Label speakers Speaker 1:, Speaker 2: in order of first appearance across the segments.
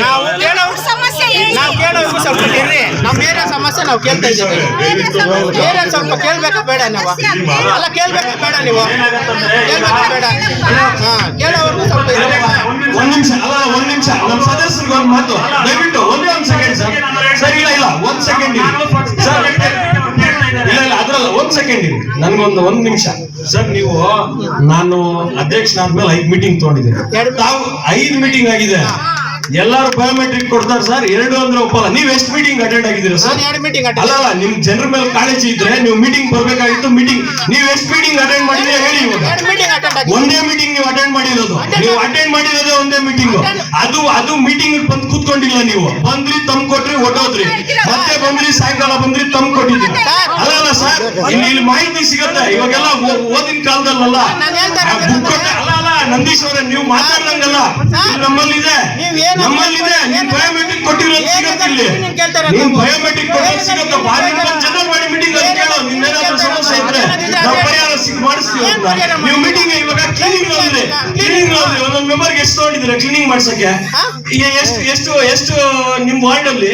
Speaker 1: ನಾವು ಕೇಳೋ ಸಮಸ್ಯೆ ನಾವು ಕೇಳೋ ಸ್ವಲ್ಪ ಇರ್ರಿ ನಮ್ಮ ಬೇರೆ ಸಮಸ್ಯೆ ನಾವು ಕೇಳ್ತಾ ಇದ್ದೀವಿ ಬೇರೆ ಸ್ವಲ್ಪ ಕೇಳ್ಬೇಕಾ ಬೇಡ ನಾವು ಅಲ್ಲ ಕೇಳ್ಬೇಕಾ ಬೇಡ ನೀವು ಕೇಳ್ಬೇಕಾ ಬೇಡ ಹಾ ಕೇಳೋರ್ಗೂ ಸ್ವಲ್ಪ
Speaker 2: ಒಂದ್ ನಿಮಿಷ ಅಲ್ಲ ಒಂದ್ ನಿಮಿಷ ನಮ್ಮ ಸದಸ್ಯರಿಗೆ ಒಂದು ಮಾತು ದಯವಿಟ್ಟು ಒಂದೇ ಒಂದ್ ಸೆಕೆಂಡ್ ಸರ್ ಸರಿ ಇಲ್ಲ ಇಲ್ಲ ಒಂದ್ ಸೆಕೆಂಡ್ ಸರ್ ಇಲ್ಲ ಇಲ್ಲ ಅದ್ರಲ್ಲ ಒಂದ್ ಸೆಕೆಂಡ್ ಇರಿ ನನ್ಗೊಂದು ಒಂದ್ ನಿಮಿಷ ಸರ್ ನೀವು ನಾನು ಅಧ್ಯಕ್ಷನಾದ್ಮೇಲೆ ಐದ್ ಮೀಟಿಂಗ್ ತಗೊಂಡಿದ್ದೀನಿ ತಾವು ಐದ್ ಮೀಟಿಂಗ್ ಆಗಿದೆ ಎಲ್ಲಾರು ಬಯೋಮೆಟ್ರಿಕ್ ಕೊಡ್ತಾರೆ ಸರ್ ಎರಡು ಅಂದ್ರೆ ಒಪ್ಪಲ್ಲ ನೀವ್ ಎಷ್ಟು ಮೀಟಿಂಗ್ ಅಟೆಂಡ್ ಆಗಿದ್ದೀರಾ ಸರ್ ಎರಡು ಮೀಟಿಂಗ್ ಅಲ್ಲ ಅಲ್ಲ ನಿಮ್ ಜನರ ಮೇಲೆ ಕಾಳಜಿ ಇದ್ರೆ ನೀವು ಮೀಟಿಂಗ್ ಬರ್ಬೇಕಾಗಿತ್ತು ಮೀಟಿಂಗ್ ನೀವ್ ಎಷ್ಟು ಮೀಟಿಂಗ್ ಅಟೆಂಡ್ ಮಾಡಿದ್ರೆ ಹೇಳಿ ಒಂದೇ ಮೀಟಿಂಗ್ ನೀವು ಅಟೆಂಡ್ ಮಾಡಿರೋದು ನೀವು ಅಟೆಂಡ್ ಮಾಡಿರೋದೇ ಒಂದೇ ಮೀಟಿಂಗ್ ಅದು ಅದು ಮೀಟಿಂಗ್ ಬಂದು ಕೂತ್ಕೊಂಡಿಲ್ಲ ನೀವು ಬಂದ್ರಿ ತಮ್ ಕೊಟ್ರಿ ಹೊಟ್ಟೋದ್ರಿ ಮತ್ತೆ ಬಂದ್ರಿ ಸಾಯಂಕಾಲ ಬಂದ್ರಿ ತಮ್ ಕೊಟ್ಟಿದ್ರಿ ಅಲ್ಲ ಅಲ್ಲ ಸರ್ ಇಲ್ಲಿ ಮಾಹಿತಿ ಸಿಗತ್ತೆ ಇವಾಗೆಲ್ಲ ಓದಿನ ಕಾಲದಲ್ಲ ಅಲ್ಲ ನಂದೀಶ್ ಅವರ ನೀವು ಮಾತಾಡ್ದಂಗಲ್ಲ ನಮ್ಮಲ್ಲಿ ನಮ್ಮಲ್ಲಿದೆ ನೀವು ಬಯೋಮೆಟ್ರಿಕ್ ಕೊಟ್ಟಿರೋದು ಸಿಗತ್ತೆ ಇಲ್ಲಿ ನೀವು ಬಯೋಮೆಟ್ರಿಕ್ ಕೊಟ್ಟಿರೋದು ಸಿಗತ್ತೆ ಜನರಲ್ ಮಾಡಿ ಮೀಟಿಂಗ್ ಅಲ್ಲಿ ಕೇಳೋ ನಿನ್ನೇನಾದ್ರೂ ಸಮಸ್ಯೆ ಇದ್ರೆ ನಾವು ಪರಿಹಾರ ಸಿಗ್ ಮಾಡಿಸ್ತೀವಿ ನೀವು ಮೀಟಿಂಗ್ ಇವಾಗ ಕ್ಲೀನಿಂಗ್ ಆದ್ರೆ ಕ್ಲೀನಿಂಗ್ ಆದ್ರೆ ಒಂದೊಂದು ಮೆಂಬರ್ಗೆ ಎಷ್ಟು ತಗೊಂಡಿದ್ರೆ ಕ್ಲೀನಿಂಗ್ ಮಾಡ್ಸಕ್ಕೆ ಎಷ್ಟು ಎಷ್ಟು ಎಷ್ಟು ನಿಮ್ ವಾರ್ಡ್ ಅಲ್ಲಿ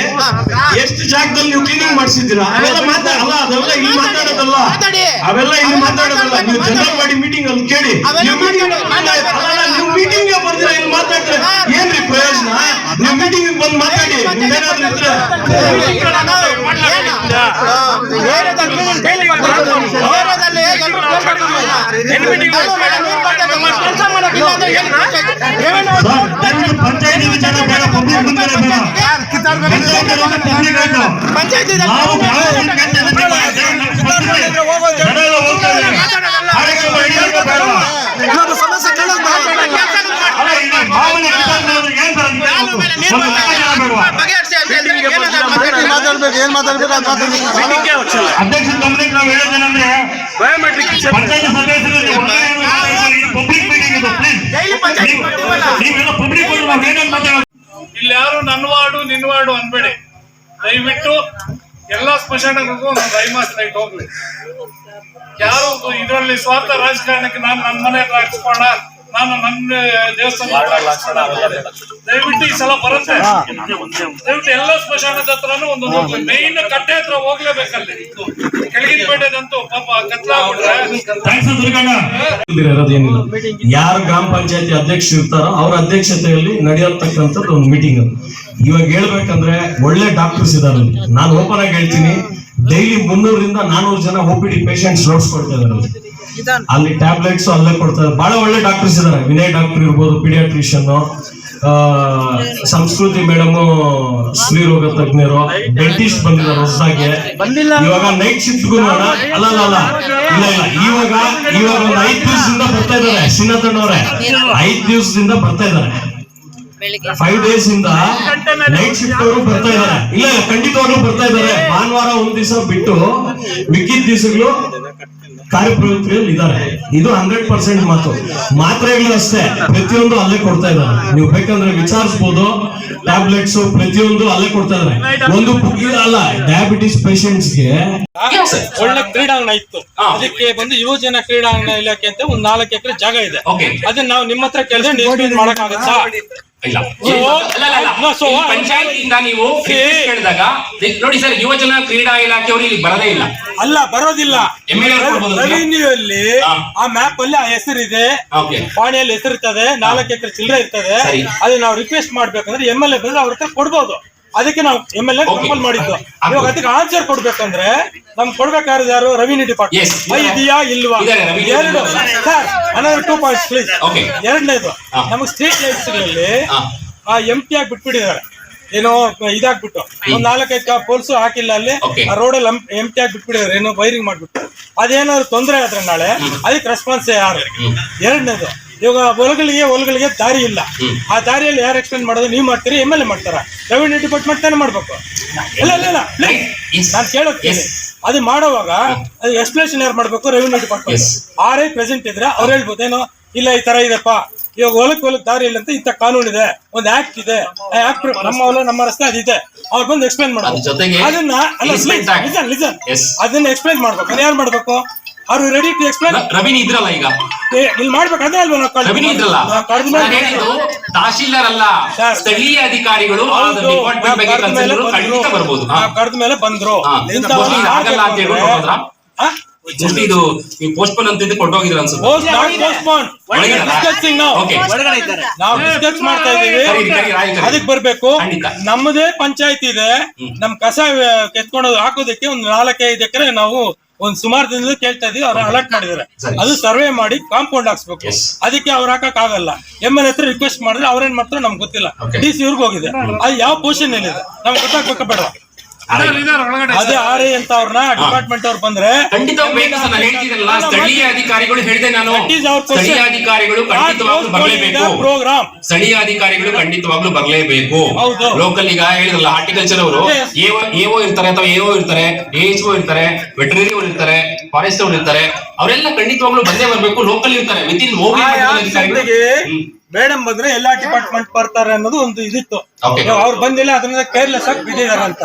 Speaker 2: ಎಷ್ಟು ಜಾಗದಲ್ಲಿ ನೀವು ಕ್ಲೀನಿಂಗ್ ಮಾಡಿಸಿದ್ದೀರಾ ಅವೆಲ್ಲ ಮಾತಾಡಲ್ಲ ಅದೆಲ್ಲ ಇಲ್ಲಿ ಮಾತಾಡೋದಲ್ಲ ಅವೆಲ್ಲ ಇಲ್ಲಿ ಮಾತಾಡೋದಲ್ಲ ನೀವು ಜನರಲ್ ಮಾಡಿ ಮೀಟಿಂಗ್ ಅಲ್ಲಿ ಕೇಳಿ ನೀವು ಮೀಟಿಂಗ್ ನೀವು ಮೀಟಿಂಗ್ ಬಂದ್ರೆ ಏನ್ ಮಾತಾಡ್ತೀರಾ ಏನ್ರಿ ಪ್ರಯೋಜನ ಮೀಟಿಂಗ್ ಬಂದು ಮಾತಾಡಿ ಏನಾದ್ರೂ ಇದ್ರೆ ವೇರದಲ್ಲಿ ಎಲ್ಲರೂ ಪಂಚಾಯತಿ ವಿಚಾರ ಬೇಡ ಪಬ್ಲಿಕ್ ಮುಂದೆ ಬೇಡ ಪಂಚಾಯತಿ ನಾವು ಇನ್ನೊಂದು ಸಮಸ್ಯೆ ಕೇಳೋದು ಮಾತಾಡ್ಬೇಕು ಏನ್ ಮಾತಾಡ್ಬೇಕು ಅಂತ ಅಧ್ಯಕ್ಷ ಕಂಪ್ನಿಗೆ ನಾವು ಹೇಳೋದೇನಂದ್ರೆ ಪಂಚಾಯತ್ ಸದಸ್ಯರು ಇಲ್ಲಿ ಯಾರು ನನ್ನ ವಾರ್ಡು ನಿನ್ನ ವಾರ್ಡು ಅನ್ಬೇಡಿ ದಯವಿಟ್ಟು ಎಲ್ಲಾ ಸ್ಮಶಾನಗಳಿಗೂ ನಾನು ರೈಮಾಸ್ ಲೈಟ್ ಹೋಗ್ಲಿ ಯಾರು ಇದರಲ್ಲಿ ಸ್ವಾರ್ಥ ರಾಜಕಾರಣಕ್ಕೆ ನಾನು ನನ್ನ ಮನೆ ಹಾಕಿಸ್ಕೋಣ ನಾನು ನನ್ನ ದೇವಸ್ಥಾನ ದಯವಿಟ್ಟು ಈ ಸಲ ಬರುತ್ತೆ ದಯವಿಟ್ಟು ಎಲ್ಲ ಸ್ಮಶಾನದ ಹತ್ರನು ಒಂದೊಂದು ಮೇನ್ ಕಟ್ಟೆ ಹತ್ರ ಹೋಗ್ಲೇಬೇಕಲ್ಲಿ ಕೆಳಗಿನ ಪೇಟೆದಂತೂ ಪಾಪ ಕತ್ಲಾಗ್ಬಿಟ್ರೆ ಯಾರು ಗ್ರಾಮ ಪಂಚಾಯತಿ ಅಧ್ಯಕ್ಷರು ಇರ್ತಾರೋ ಅವ್ರ ಅಧ್ಯಕ್ಷತೆಯಲ್ಲಿ ನಡೆಯತಕ್ಕಂಥದ್ದು ಒಂದು ಮೀಟಿಂಗ್ ಇವಾಗ ಹೇಳ್ಬೇಕಂದ್ರೆ ಒಳ್ಳೆ ಡಾಕ್ಟರ್ಸ್ ಇದಾರೆ ನಾನು ಓಪನ್ ಆಗಿ ಹೇಳ್ತೀನಿ ಡೈಲಿ ಮುನ್ನೂರರಿಂದ ನಾನೂರು ಜನ ಓಪಿಡಿ ಪಿ ಡಿ ಪೇಷಂಟ್ಸ್ ನೋಡ್ಸ್ಕೊಳ್ತಾ ಇದ್ದಾರೆ ಅಲ್ಲಿ ಟ್ಯಾಬ್ಲೆಟ್ಸ್ ಅಲ್ಲೇ ಕೊಡ್ತಾರೆ ಬಹಳ ಒಳ್ಳೆ ಡಾಕ್ಟರ್ಸ್ ಇದಾರೆ ವಿನಯ್ ಡಾಕ್ಟರ್ ಇರ್ಬೋದು ಪಿಡಿಯಾಟ್ರಿಷಿಯನ್ ಸಂಸ್ಕೃತಿ ಮೇಡಮ್ ಸ್ತ್ರೀ ರೋಗ ತಜ್ಞರು ಡೆಂಟಿಸ್ಟ್ ಬಂದಿದ್ದಾರೆ ಹೊಸದಾಗಿ ಇವಾಗ ನೈಟ್ ಶಿಫ್ಟ್ಗೂ ನೋಡ ಅಲ್ಲ ಅಲ್ಲ ಇಲ್ಲ ಇಲ್ಲ ಇವಾಗ ಇವಾಗ ಒಂದು ಐದ್ ದಿವಸದಿಂದ ಬರ್ತಾ ಇದಾರೆ ಸಿನ್ನತಣ್ಣವ್ರೆ ಐದ್ ದಿವ್ಸದಿಂದ ಬರ್ತಾ ಇದಾರೆ ಫೈವ್ ಡೇಸ್ ಇಂದ ನೈಟ್ ಶಿಫ್ಟ್ ಅವರು ಬರ್ತಾ ಇದ್ದಾರೆ ಇಲ್ಲ ಖಂಡಿತವಾಗ್ಲೂ ಬರ್ತಾ ಇದ್ದಾರೆ ಭಾನುವಾರ ಒಂದ್ ದಿವಸ ಬಿಟ್ಟು ಮಿಕ್ಕಿದ ದಿವಸಗಳು ಕಾರ್ಯಪ್ರವೃತ್ತಿಯಲ್ಲಿ ಇದ್ದಾರೆ ಇದು ಹಂಡ್ರೆಡ್ ಪರ್ಸೆಂಟ್ ಮಾತು ಮಾತ್ರೆಗಳು ಅಷ್ಟೇ ಪ್ರತಿಯೊಂದು ಅಲ್ಲೇ ಕೊಡ್ತಾ ಇದ್ದಾರೆ ನೀವು ಬೇಕಂದ್ರೆ ವಿಚಾರಿಸಬಹುದು ಟ್ಯಾಬ್ಲೆಟ್ಸ್ ಪ್ರತಿಯೊಂದು ಅಲ್ಲೇ ಕೊಡ್ತಾ ಇದ್ದಾರೆ ಒಂದು ಅಲ್ಲ ಡಯಾಬಿಟಿಸ್ ಪೇಷಂಟ್ಸ್ ಗೆ
Speaker 1: ಒಳ್ಳೆ ಕ್ರೀಡಾಂಗಣ ಇತ್ತು ಅದಕ್ಕೆ ಬಂದು ಯುವಜನ ಕ್ರೀಡಾಂಗಣ ಇಲಾಖೆ ಅಂತ ಒಂದ್ ನಾಲ್ಕು ಎಕರೆ ಜಾಗ ಇದೆ ಅದನ್ನ ನಾವು ನಿಮ್ಮ ಹತ್ರ ಕೆಲಸ ಮಾಡಕ್ಕಾಗತ್ತಾ
Speaker 2: ಇಲ್ಲ ಪಂಚಾಯತಿಯಿಂದ ನೀವು ಕೇಳಿದಾಗ ನೋಡಿ ಸರ್ ಯುವಜನ ಕ್ರೀಡಾ ಇಲಾಖೆಯವರು ಇಲ್ಲಿ ಬರದೇ ಇಲ್ಲ
Speaker 1: ಅಲ್ಲ ಬರೋದಿಲ್ಲ ರೆವಿನ್ಯೂಯಲ್ಲಿ ಆ ಮ್ಯಾಪ್ ಅಲ್ಲಿ ಆ ಹೆಸರು ಇದೆ ಪಾಣಿಯಲ್ಲಿ ಹೆಸರು ಇರ್ತದೆ ನಾಲ್ಕು ಎಕರೆ ಚಿಲ್ಲರೆ ಇರ್ತದೆ ಅದು ನಾವು ರಿಕ್ವೆಸ್ಟ್ ಮಾಡ್ಬೇಕಂದ್ರೆ ಎಂ ಎಲ್ ಎ ಬಂದ್ರೆ ಅವ್ರ ಹತ್ರ ಕೊಡ್ಬೋದು ಅದಕ್ಕೆ ನಾವು ಎಂ ಎಲ್ ಎ ಕಂಪಲ್ ಮಾಡಿದ್ದು ಇವಾಗ ಅದಕ್ಕೆ ಆನ್ಸರ್ ಕೊಡ್ಬೇಕಂದ್ರೆ ನಮ್ಗೆ ಕೊಡ್ಬೇಕಾದ್ರೆ ಯಾರು ರೆವಿನ್ಯೂ ಡಿಪಾರ್ಟ್ಮೆಂಟ್ ಇದೆಯಾ ಇಲ್ವಾ ಎರಡು sir another two points please ಎರಡನೇದು ನಮಗೆ ಸ್ಟ್ರೀಟ್ ಲೈಟ್ಸ್ಗಳಲ್ಲಿ ಆ ಎಂ ಪಿ ಆಗಿ ಬಿಟ್ಬಿಟ್ಟಿದ್ದಾರೆ ಏನೋ ಇದಾಗ್ಬಿಟ್ಟು ಒಂದ್ ನಾಲ್ಕೈದು ಪೋಲ್ಸ್ ಹಾಕಿಲ್ಲ ಅಲ್ಲಿ ಆ ಎಂ ಪಿ ಆಗಿ ಬಿಟ್ಬಿಟ್ಟಿದ್ರೆ ಏನೋ ವೈರಿಂಗ್ ಮಾಡ್ಬಿಟ್ಟು ಅದೇನಾದ್ರು ತೊಂದರೆ ಆದ್ರೆ ನಾಳೆ ಅದಕ್ಕೆ ರೆಸ್ಪಾನ್ಸ್ ಯಾರು ಎರಡನೇದು ಇವಾಗ ಹೊಲಗಳಿಗೆ ಹೊಲಗಳಿಗೆ ದಾರಿ ಇಲ್ಲ ಆ ದಾರಿಯಲ್ಲಿ ಯಾರು ಎಕ್ಸ್ಪ್ಲೇನ್ ಮಾಡೋದು ನೀವು ಮಾಡ್ತೀರಿ ಎಮ್ ಎಲ್ ಎ ಮಾಡ್ತಾರ ರೆವಿನ್ಯೂ ಡಿಪಾರ್ಟ್ಮೆಂಟ್ ತಾನೇ ಮಾಡ್ಬೇಕು ಇಲ್ಲ ಇಲ್ಲ ನಾನು ಕೇಳುತ್ತೇನೆ ಅದು ಮಾಡೋವಾಗ ಅದು ಎಕ್ಸ್ಪ್ಲೇಷನ್ ಯಾರು ಮಾಡ್ಬೇಕು ರೆವಿನ್ಯೂ ಡಿಪಾರ್ಟ್ಮೆಂಟ್ ಆರೇ ಪ್ರೆಸೆಂಟ್ ಇದ್ರೆ ಅವ್ರು ಹೇಳ್ಬೋದು ಏನೋ ಇಲ್ಲ ಈ ತರ ಇದೆಪ್ಪ ಇವಾಗ ಹೊಲಕ್ ಹೊಲಕ್ ದಾರಿ ಇಲ್ಲ ಅಂತ ಇಂಥ ಕಾನೂನು ಇದೆ ಒಂದು ಆಕ್ಟ್ ಇದೆ ಆ ಆಕ್ಟ್ ನಮ್ಮ ಹೊಲ ನಮ್ಮ ರಸ್ತೆ ಅದಿದೆ ಅವ್ರು ಬಂದು ಎಕ್ಸ್ಪ್ಲೇನ್ ಮಾಡ್ಬೇಕು ಅದನ್ನ ಅಲ್ಲ ಅದನ್ನ ಎಕ್ಸ್ಪ್ಲೇನ್ ಮಾಡ್ಬೇಕು ಯಾರು ಮಾಡ್ಬೇಕು ಅವ್ರು ರೆಡಿ ಟು ಎಕ್ಸ್ಪ್ಲೈನ್
Speaker 2: ರವಿನಿ ಇದ್ರಲ್ಲ ಈಗ
Speaker 1: ಇಲ್ಲಿ ಮಾಡ್ಬೇಕಂದ್ರೆ ಅಲ್ವಾ
Speaker 2: ನಾವು ಇದ್ರಲ್ಲ ಅಧಿಕಾರಿಗಳು
Speaker 1: ಬಂದ್ರು. ಬರ್ಬೇಕು ನಮ್ಮದೇ ಪಂಚಾಯತ್ ಇದೆ ನಮ್ ಕಸ ಕೆತ್ಕೊಂಡು ಹಾಕೋದಕ್ಕೆ ಒಂದು ನಾಲ್ಕೈದು ಎಕರೆ ನಾವು ಒಂದ್ ಸುಮಾರು ದಿನದ ಕೇಳ್ತಾ ಇದೀವಿ ಅವ್ರು ಅಲರ್ಟ್ ಮಾಡಿದಾರೆ ಅದು ಸರ್ವೆ ಮಾಡಿ ಕಾಂಪೌಂಡ್ ಹಾಕ್ಸ್ಬೇಕು ಅದಕ್ಕೆ ಅವ್ರು ಹಾಕಕ್ ಆಗಲ್ಲ ಎಮ್ ಎಲ್ ಹತ್ರ ರಿಕ್ವೆಸ್ಟ್ ಮಾಡಿದ್ರೆ ಅವ್ರೇನ್ ಮಾಡ್ತಾರೆ ನಮ್ಗೆ ಗೊತ್ತಿಲ್ಲ ಡಿ ಸಿ ಇವ್ರಿಗೆ ಹೋಗಿದೆ ಅದು ಯಾವ ಪೊಸಿಷನ್ ಏನಿದೆ ನಮ್ಗೆ ಗೊತ್ತಾಗ್ಬೇಕಾ ಬೇಡ ಅದೇ ಆರ್ ಅಂತ ಅವ್ರನ್ನ ಡಿಪಾರ್ಟ್ಮೆಂಟ್ ಅವ್ರು ಬಂದ್ರೆ
Speaker 2: ನಾನು ಸ್ಥಳೀಯ ಅಧಿಕಾರಿಗಳು ಹೇಳಿದೆ ನಾನು ಸ್ಥಳೀಯ ಅಧಿಕಾರಿಗಳು ಖಂಡಿತವಾಗ್ಲೂ ಬರಲೇಬೇಕು ಪ್ರೋಗ್ರಾಮ್ ಸ್ಥಳೀಯ ಅಧಿಕಾರಿಗಳು ಖಂಡಿತವಾಗ್ಲೂ ಬರಲೇಬೇಕು ಲೋಕಲ್ ಈಗ ಹೇಳಿದ್ರಲ್ಲ ಹಾರ್ಟಿಕಲ್ಚರ್ ಅವರು ಎಒ ಇರ್ತಾರೆ ಅಥವಾ ಎಒ ಇರ್ತಾರೆ ಎಚ್ ಇರ್ತಾರೆ ವೆಟರಿನರಿ ಅವ್ರು ಇರ್ತಾರೆ ಫಾರೆಸ್ಟ್ ಇರ್ತಾರೆ ಅವರೆಲ್ಲ ಖಂಡಿತವಾಗ್ಲೂ ಬಂದೇ ಬರಬೇಕು ಲೋಕಲ್ ಇರ್ತಾರೆ ವಿತಿನ್
Speaker 1: ಹೋಗಿ ಮೇಡಮ್ ಬಂದ್ರೆ ಎಲ್ಲಾ ಡಿಪಾರ್ಟ್ಮೆಂಟ್ ಬರ್ತಾರೆ ಅನ್ನೋದು ಒಂದು ಇದಿತ್ತು ಅವ್ರು ಬಂದಿಲ್ಲ ಅದನ್ನ ಕೇರ್ಲೆಸ್ ಆಗಿ ಅಂತ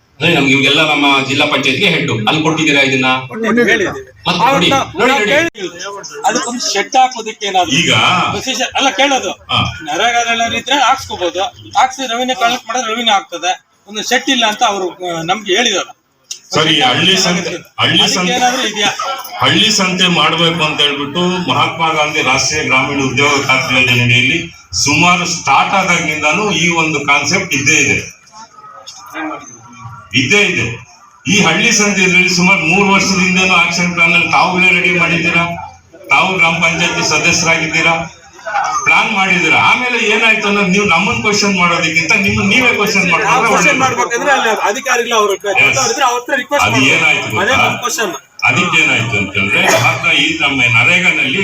Speaker 2: ಅಂದ್ರೆ ನಮ್ಗೆ ಇವಾಗೆಲ್ಲ ನಮ್ಮ ಜಿಲ್ಲಾ ಪಂಚಾಯತ್ಗೆ ಹೆಡ್ ಅಲ್ಲಿ ಕೊಟ್ಟಿದ್ದೀರಾ ಇದನ್ನ
Speaker 1: ಮತ್ತೆ ನೋಡಿ ನೋಡಿ ಹಾಕೋದಕ್ಕೆ ಈಗ ವಿಶೇಷ ಅಲ್ಲ ಕೇಳೋದು ನರಗಾದಲ್ಲರು ಇದ್ರೆ ಹಾಕ್ಸ್ಕೋಬಹುದು ಹಾಕ್ಸಿ ರವಿನ ಕಲೆಕ್ಟ್ ಮಾಡಿದ್ರೆ ರವಿನ ಆಗ್ತದೆ ಒಂದು ಶೆಟ್ ಇಲ್ಲ ಅಂತ ಅವರು ನಮ್ಗೆ ಹೇಳಿದಾರೆ
Speaker 2: ಸರಿ ಹಳ್ಳಿ ಸಂತೆ ಹಳ್ಳಿ ಸಂತೆ ಹಳ್ಳಿ ಸಂತೆ ಮಾಡಬೇಕು ಅಂತ ಹೇಳ್ಬಿಟ್ಟು ಮಹಾತ್ಮ ಗಾಂಧಿ ರಾಷ್ಟ್ರೀಯ ಗ್ರಾಮೀಣ ಉದ್ಯೋಗ ಖಾತ್ರಿ ಯೋಜನೆಯಲ್ಲಿ ಸುಮಾರು ಸ್ಟಾರ್ಟ್ ಆದಾಗಿಂದಾನು ಈ ಒಂದು ಕಾನ್ಸೆಪ್ಟ್ ಇದ್ದೇ ಇದೆ ಇದ್ದೆ ಇದೆ ಈ ಹಳ್ಳಿ ಸಂಧಿಯಲ್ಲಿ ಸುಮಾರು ಮೂರು ವರ್ಷದಿಂದ ಆಕ್ಷನ್ ಪ್ಲಾನ್ ಅಲ್ಲಿ ತಾವುಗಳೇ ರೆಡಿ ಮಾಡಿದ್ದೀರಾ ತಾವು ಗ್ರಾಮ ಪಂಚಾಯತಿ ಸದಸ್ಯರಾಗಿದ್ದೀರಾ ಪ್ಲಾನ್ ಮಾಡಿದಿರ ಆಮೇಲೆ ಏನಾಯ್ತು ಅನ್ನೋದು ನೀವು ನಮ್ಮನ್ ಕ್ವಶನ್ ಮಾಡೋದಕ್ಕಿಂತ ನಿಮ್ಮ ನೀವೇ ಕ್ವಶನ್
Speaker 1: ಮಾಡ್ಬೇಕಂದ್ರೆ ಅಧಿಕಾರಿಗಳು ಅವ್ರ
Speaker 2: ಅದು ಏನಾಯ್ತು ಏನಾಯ್ತು ಅಂತಂದ್ರೆ ಭಾರತ ಈ ನಮ್ಮ ನರೇಗಾನಲ್ಲಿ